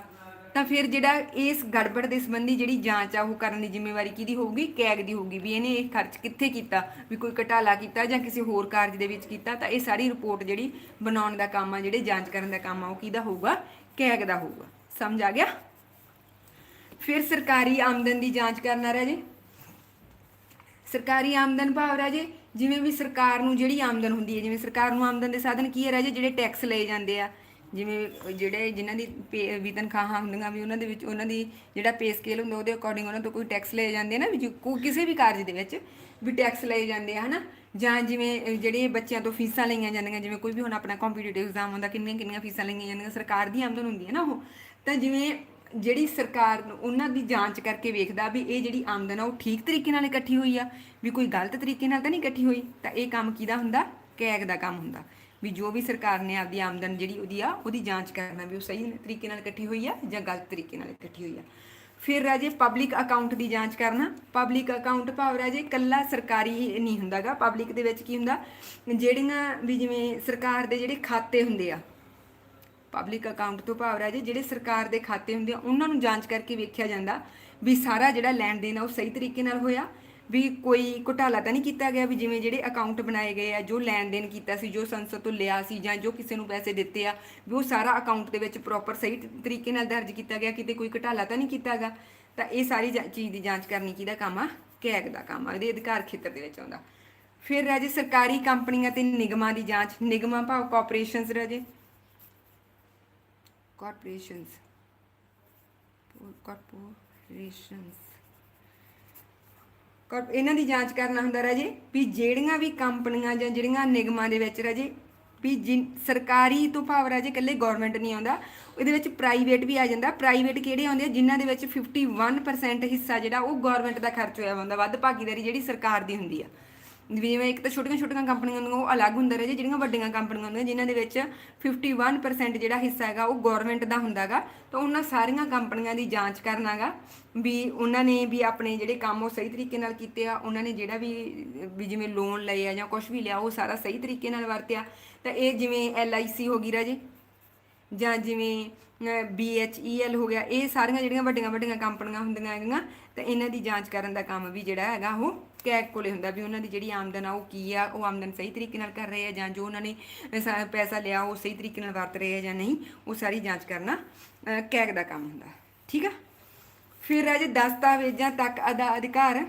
ਤਾਂ ਫਿਰ ਜਿਹੜਾ ਇਸ ਗੜਬੜ ਦੇ ਸੰਬੰਧੀ ਜਿਹੜੀ ਜਾਂਚ ਆ ਉਹ ਕਰਨ ਦੀ ਜ਼ਿੰਮੇਵਾਰੀ ਕਿਹਦੀ ਹੋਊਗੀ? ਕੈਗ ਦੀ ਹੋਊਗੀ ਵੀ ਇਹਨੇ ਇਹ ਖਰਚ ਕਿੱਥੇ ਕੀਤਾ? ਵੀ ਕੋਈ ਘਟਾਲਾ ਕੀਤਾ ਜਾਂ ਕਿਸੇ ਹੋਰ ਕਾਰਜ ਦੇ ਵਿੱਚ ਕੀਤਾ? ਤਾਂ ਇਹ ਸਾਰੀ ਰਿਪੋਰਟ ਜਿਹੜੀ ਬਣਾਉਣ ਦਾ ਕੰਮ ਆ, ਜਿਹੜੇ ਜਾਂਚ ਕਰਨ ਦਾ ਕੰਮ ਆ, ਉਹ ਕਿਹਦਾ ਹੋਊਗਾ? ਕੈਗ ਦਾ ਹੋਊਗਾ। ਸਮਝ ਆ ਗਿਆ? ਫਿਰ ਸਰਕਾਰੀ ਆਮਦਨ ਦੀ ਜਾਂਚ ਕਰਨਾ ਰਾਜੇ। ਸਰਕਾਰੀ ਆਮਦਨ ਭਾਵ ਰਾਜੇ ਜਿਵੇਂ ਵੀ ਸਰਕਾਰ ਨੂੰ ਜਿਹੜੀ ਆਮਦਨ ਹੁੰਦੀ ਹੈ, ਜਿਵੇਂ ਸਰਕਾਰ ਨੂੰ ਆਮਦਨ ਦੇ ਸਾਧਨ ਕੀ ਹੈ ਰਾਜੇ ਜਿਹੜੇ ਟੈਕਸ ਲਏ ਜਾਂਦੇ ਆ। ਜਿਵੇਂ ਜਿਹੜੇ ਜਿਨ੍ਹਾਂ ਦੀ ਪੇ- ਵੀ ਤਨਖਾਹਾਂ ਹੁੰਦੀਆਂ ਵੀ ਉਹਨਾਂ ਦੇ ਵਿੱਚ, ਉਹਨਾਂ ਦੀ ਜਿਹੜਾ ਪੇ ਸਕੇਲ ਹੁੰਦਾ ਉਹਦੇ ਅਕੋਰਡਿੰਗ ਉਹਨਾਂ ਤੋਂ ਕੋਈ ਟੈਕਸ ਲਏ ਜਾਂਦੇ ਆ ਨਾ ਵੀ ਕੋਈ ਕਿਸੇ ਵੀ ਕਾਰਜ ਦੇ ਵਿੱਚ ਵੀ ਟੈਕਸ ਲਏ ਜਾਂਦੇ ਆ, ਹਨਾ? ਜਾਂ ਜਿਵੇਂ ਜਿਹੜੇ ਬੱਚਿਆਂ ਤੋਂ ਫੀਸਾਂ ਲਈਆਂ ਜਾਂਦੀਆਂ, ਜਿਵੇਂ ਕੋਈ ਵੀ ਹੁਣ ਆਪਣਾ ਕੰਪੀਟੀਟਿਵ ਐਗਜ਼ਾਮ ਹੁੰਦਾ ਕਿੰਨੀਆਂ ਕਿੰਨੀਆਂ ਫੀਸਾਂ ਲਈਆਂ ਜਾਂਦੀਆਂ, ਸਰਕਾਰ ਦੀ ਆਮਦਨ ਹੁੰਦੀ ਹੈ ਨਾ ਉਹ। ਤਾਂ ਜਿਵੇਂ ਜਿਹੜੀ ਸਰਕਾਰ ਨੂੰ ਉਹਨਾਂ ਦੀ ਜਾਂਚ ਕਰਕੇ ਵੇਖਦਾ ਵੀ ਇਹ ਜਿਹੜੀ ਆਮਦਨ ਆ ਉਹ ਠੀਕ ਤਰੀਕੇ ਨਾਲ ਇਕੱਠੀ ਹੋਈ ਆ, ਵੀ ਕੋਈ ਗਲਤ ਤਰੀਕੇ ਨਾਲ ਤਾਂ ਨਹੀਂ ਇਕੱਠੀ ਹੋਈ, ਤਾਂ ਇਹ ਕੰਮ ਕਿਹਦਾ ਹੁੰਦਾ? ਕੈਗ ਦਾ ਕੰਮ ਹੁੰਦਾ। ਵੀ ਜੋ ਵੀ ਸਰਕਾਰ ਨੇ ਆਪਦੀ ਆਮਦਨ ਜਿਹੜੀ ਉਹਦੀ ਆ, ਉਹਦੀ ਜਾਂਚ ਕਰਨਾ ਵੀ ਉਹ ਸਹੀ ਤਰੀਕੇ ਨਾਲ ਇਕੱਠੀ ਹੋਈ ਆ ਜਾਂ ਗਲਤ ਤਰੀਕੇ ਨਾਲ ਇਕੱਠੀ ਹੋਈ ਆ। ਫਿਰ ਰਾਜੇ ਪਬਲਿਕ ਅਕਾਊਂਟ ਦੀ ਜਾਂਚ ਕਰਨਾ। ਪਬਲਿਕ ਅਕਾਊਂਟ ਭਾਵ ਰਾਜੇ ਕੱਲਾ ਸਰਕਾਰੀ ਨਹੀਂ ਹੁੰਦਾਗਾ। ਪਬਲਿਕ ਦੇ ਵਿੱਚ ਕੀ ਹੁੰਦਾ? ਜਿਹੜੀਆਂ ਵੀ ਜਿਵੇਂ ਸਰਕਾਰ ਦੇ ਜਿਹੜੇ ਖਾਤੇ ਹੁੰਦੇ ਆ ਪਬਲਿਕ ਅਕਾਊਂਟ ਤੋਂ ਭਾਵ ਰਾਜੇ, ਜਿਹੜੇ ਸਰਕਾਰ ਦੇ ਖਾਤੇ ਹੁੰਦੇ ਆ, ਉਹਨਾਂ ਨੂੰ ਜਾਂਚ ਕਰਕੇ ਵੇਖਿਆ ਜਾਂਦਾ ਵੀ ਸਾਰਾ ਜਿਹੜਾ ਲੈਣ ਦੇਣ ਆ, ਉਹ ਸਹੀ ਤਰੀਕੇ ਨਾਲ ਹੋਇਆ, ਵੀ ਕੋਈ ਘੁਟਾਲਾ ਤਾਂ ਨਹੀਂ ਕੀਤਾ ਗਿਆ ਵੀ ਜਿਵੇਂ ਜਿਹੜੇ ਅਕਾਊਂਟ ਬਣਾਏ ਗਏ ਆ, ਜੋ ਲੈਣ ਦੇਣ ਕੀਤਾ ਸੀ, ਜੋ ਸੰਸਦ ਤੋਂ ਲਿਆ ਸੀ ਜਾਂ ਜੋ ਕਿਸੇ ਨੂੰ ਪੈਸੇ ਦਿੱਤੇ ਆ, ਵੀ ਉਹ ਸਾਰਾ ਅਕਾਊਂਟ ਦੇ ਵਿੱਚ ਪ੍ਰੋਪਰ ਸਹੀ ਤਰੀਕੇ ਨਾਲ ਦਰਜ ਕੀਤਾ ਗਿਆ, ਕਿਤੇ ਕੋਈ ਘੁਟਾਲਾ ਤਾਂ ਨਹੀਂ ਕੀਤਾਗਾ ਤਾਂ ਇਹ ਸਾਰੀ ਚੀਜ਼ ਦੀ ਜਾਂਚ ਕਰਨੀ ਕਿਹਦਾ ਕੰਮ ਆ? ਕੈਗ ਦਾ ਕੰਮ ਆ, ਇਹਦੇ ਅਧਿਕਾਰ ਖੇਤਰ ਦੇ ਵਿੱਚ ਆਉਂਦਾ। ਫਿਰ ਰਾਜੇ ਸਰਕਾਰੀ ਕੰਪਨੀਆਂ ਤੇ ਨਿਗਮਾਂ ਦੀ ਜਾਂਚ, ਨਿਗਮਾਂ ਭਾਵ ਕਾਰਪੋਰੇਸ਼ਨਸ ਰਾਜੇ। ਕਾਰਪੋਰੇਸ਼ਨਸ ਕਾਰਪੋਰੇਸ਼ਨਸ ਕਰ ਇਹਨਾਂ ਦੀ ਜਾਂਚ ਕਰਨਾ ਹੁੰਦਾ ਰਾਜੇ ਵੀ ਜਿਹੜੀਆਂ ਵੀ ਕੰਪਨੀਆਂ ਜਾਂ ਜਿਹੜੀਆਂ ਨਿਗਮਾਂ ਦੇ ਵਿੱਚ ਰਾਜੇ ਵੀ ਜਿਨ, ਸਰਕਾਰੀ ਤੋਂ ਭਾਵ ਰਾਜੇ ਇਕੱਲੇ ਗਵਰਨਮੈਂਟ ਨਹੀਂ ਆਉਂਦਾ ਇਹਦੇ ਵਿੱਚ ਪ੍ਰਾਈਵੇਟ ਵੀ ਆ ਜਾਂਦਾ। ਪ੍ਰਾਈਵੇਟ ਕਿਹੜੇ ਆਉਂਦੇ ਆ? ਜਿਨ੍ਹਾਂ ਦੇ ਵਿੱਚ 51% ਹਿੱਸਾ ਜਿਹੜਾ ਉਹ ਗਵਰਨਮੈਂਟ ਦਾ ਖਰਚ ਹੋਇਆ ਹੁੰਦਾ, ਵੱਧ ਭਾਗੀਦਾਰੀ ਜਿਹੜੀ ਸਰਕਾਰ ਦੀ ਹੁੰਦੀ ਆ। ਜਿਵੇਂ ਇੱਕ ਤਾਂ ਛੋਟੀਆਂ ਛੋਟੀਆਂ ਕੰਪਨੀਆਂ ਹੁੰਦੀਆਂ, ਉਹ ਅਲੱਗ ਹੁੰਦਾ ਰਹੇ ਜਿਹੜੀਆਂ ਵੱਡੀਆਂ ਕੰਪਨੀਆਂ ਹੁੰਦੀਆਂ, ਜਿਨ੍ਹਾਂ ਦੇ ਵਿੱਚ 51% ਜਿਹੜਾ ਹਿੱਸਾ ਹੈਗਾ, ਉਹ ਗਵਰਨਮੈਂਟ ਦਾ ਹੁੰਦਾਗਾ ਤਾਂ ਉਹਨਾਂ ਸਾਰੀਆਂ ਕੰਪਨੀਆਂ ਦੀ ਜਾਂਚ ਕਰਨਾਗਾ ਵੀ ਉਹਨਾਂ ਨੇ ਵੀ ਆਪਣੇ ਜਿਹੜੇ ਕੰਮ ਉਹ ਸਹੀ ਤਰੀਕੇ ਨਾਲ ਕੀਤੇ ਆ, ਉਹਨਾਂ ਨੇ ਜਿਹੜਾ ਵੀ ਵੀ ਜਿਵੇਂ ਲੋਨ ਲਏ ਆ ਜਾਂ ਕੁਝ ਵੀ ਲਿਆ, ਉਹ ਸਾਰਾ ਸਹੀ ਤਰੀਕੇ ਨਾਲ ਵਰਤਿਆ। ਤਾਂ ਇਹ ਜਿਵੇਂ LIC ਹੋ ਗਈ ਰਾਜੇ। ਜਾਂ ਜਿਵੇਂ BHEL ਹੋ ਗਿਆ, ਇਹ ਸਾਰੀਆਂ ਜਿਹੜੀਆਂ ਵੱਡੀਆਂ ਵੱਡੀਆਂ ਕੰਪਨੀਆਂ ਹੁੰਦੀਆਂ ਹੈਗੀਆਂ, ਤਾਂ ਇਹਨਾਂ ਦੀ ਜਾਂਚ ਕਰਨ ਦਾ ਕੰਮ ਵੀ ਜਿਹੜਾ ਹੈਗਾ ਉਹ ਕੈਕ ਕੋਲੇ ਹੁੰਦਾ ਵੀ ਉਹਨਾਂ ਦੀ ਜਿਹੜੀ ਆਮਦਨ ਆ ਉਹ ਕੀ ਆ, ਉਹ ਆਮਦਨ ਸਹੀ ਤਰੀਕੇ ਨਾਲ ਕਰ ਰਹੇ ਆ ਜਾਂ ਜੋ ਉਹਨਾਂ ਨੇ ਪੈਸਾ- ਪੈਸਾ ਲਿਆ ਉਹ ਸਹੀ ਤਰੀਕੇ ਨਾਲ ਵਰਤ ਰਹੇ ਆ ਜਾਂ ਨਹੀਂ, ਉਹ ਸਾਰੀ ਜਾਂਚ ਕਰਨਾ ਕੈਕ ਦਾ ਕੰਮ ਹੁੰਦਾ। ਠੀਕ ਆ? ਫਿਰ ਰਾਜੇ ਦਸਤਾਵੇਜ਼ਾਂ ਤੱਕ ਅਦਾ ਅਧਿਕਾਰ,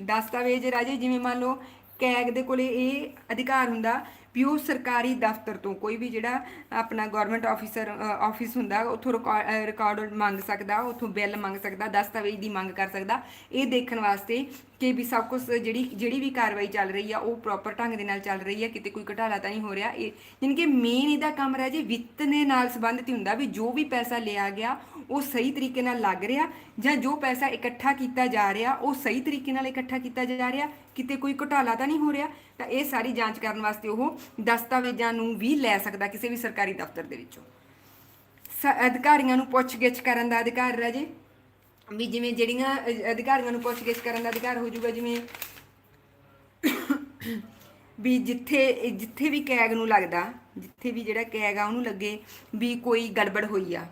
ਦਸਤਾਵੇਜ਼ ਰਾਜੇ ਜਿਵੇਂ ਮੰਨ ਲਓ ਕੈਗ ਦੇ ਕੋਲੇ ਇਹ ਅਧਿਕਾਰ ਹੁੰਦਾ ਵੀ ਉਹ ਸਰਕਾਰੀ ਦਫ਼ਤਰ ਤੋਂ ਕੋਈ ਵੀ ਜਿਹੜਾ ਆਪਣਾ ਗਵਰਨਮੈਂਟ ਆਫੀਸਰ ਆਫਿਸ ਹੁੰਦਾ, ਉੱਥੋਂ ਰਿਕਾਰਡ ਮੰਗ ਸਕਦਾ, ਉੱਥੋਂ ਬਿੱਲ ਮੰਗ ਸਕਦਾ, ਦਸਤਾਵੇਜ਼ ਦੀ ਮੰਗ ਕਰ ਸਕਦਾ, ਇਹ ਦੇਖਣ ਵਾਸਤੇ ਕਿ ਵੀ ਸਭ ਕੁਝ ਜਿਹੜੀ ਜਿਹੜੀ ਵੀ ਕਾਰਵਾਈ ਚੱਲ ਰਹੀ ਆ, ਉਹ ਪ੍ਰੋਪਰ ਢੰਗ ਦੇ ਨਾਲ ਚੱਲ ਰਹੀ ਆ, ਕਿਤੇ ਕੋਈ ਘਟਾਲਾ ਤਾਂ ਨਹੀਂ ਹੋ ਰਿਹਾ। ਇਹ ਯਾਨੀ ਕਿ ਮੇਨ ਇਹਦਾ ਕੰਮ ਰਾਜੇ ਵਿੱਤ ਦੇ ਨਾਲ ਸੰਬੰਧਿਤ ਹੁੰਦਾ ਵੀ ਜੋ ਵੀ ਪੈਸਾ ਲਿਆ ਗਿਆ, ਉਹ ਸਹੀ ਤਰੀਕੇ ਨਾਲ ਲੱਗ ਰਿਹਾ ਜਾਂ ਜੋ ਪੈਸਾ ਇਕੱਠਾ ਕੀਤਾ ਜਾ ਰਿਹਾ, ਉਹ ਸਹੀ ਤਰੀਕੇ ਨਾਲ ਇਕੱਠਾ ਕੀਤਾ ਜਾ ਰਿਹਾ ਕਿਤੇ ਕੋਈ ਘੁਟਾਲਾ ਤਾਂ ਨਹੀਂ ਹੋ ਰਿਹਾ, ਤਾਂ ਇਹ ਸਾਰੀ ਜਾਂਚ ਕਰਨ ਵਾਸਤੇ ਉਹ ਦਸਤਾਵੇਜ਼ਾਂ ਨੂੰ ਵੀ ਲੈ ਸਕਦਾ ਕਿਸੇ ਵੀ ਸਰਕਾਰੀ ਦਫ਼ਤਰ ਦੇ ਵਿੱਚੋਂ। ਸ- ਅਧਿਕਾਰੀਆਂ ਨੂੰ ਪੁੱਛਗਿੱਛ ਕਰਨ ਦਾ ਅਧਿਕਾਰ ਹੈ ਰਾਜੇ ਵੀ ਜਿਵੇਂ ਜਿਹੜੀਆਂ ਅਧਿਕਾਰੀਆਂ ਨੂੰ ਪੁੱਛਗਿੱਛ ਕਰਨ ਦਾ ਅਧਿਕਾਰ ਹੋ ਜਾਊਗਾ, ਜਿਵੇਂ ਵੀ ਜਿੱਥੇ ਜਿੱਥੇ ਵੀ ਕੈਗ ਨੂੰ ਲੱਗਦਾ, ਜਿੱਥੇ ਵੀ ਜਿਹੜਾ ਕੈਗ ਆ ਉਹਨੂੰ ਲੱਗੇ ਵੀ ਕੋਈ ਗੜਬੜ ਹੋਈ ਆ,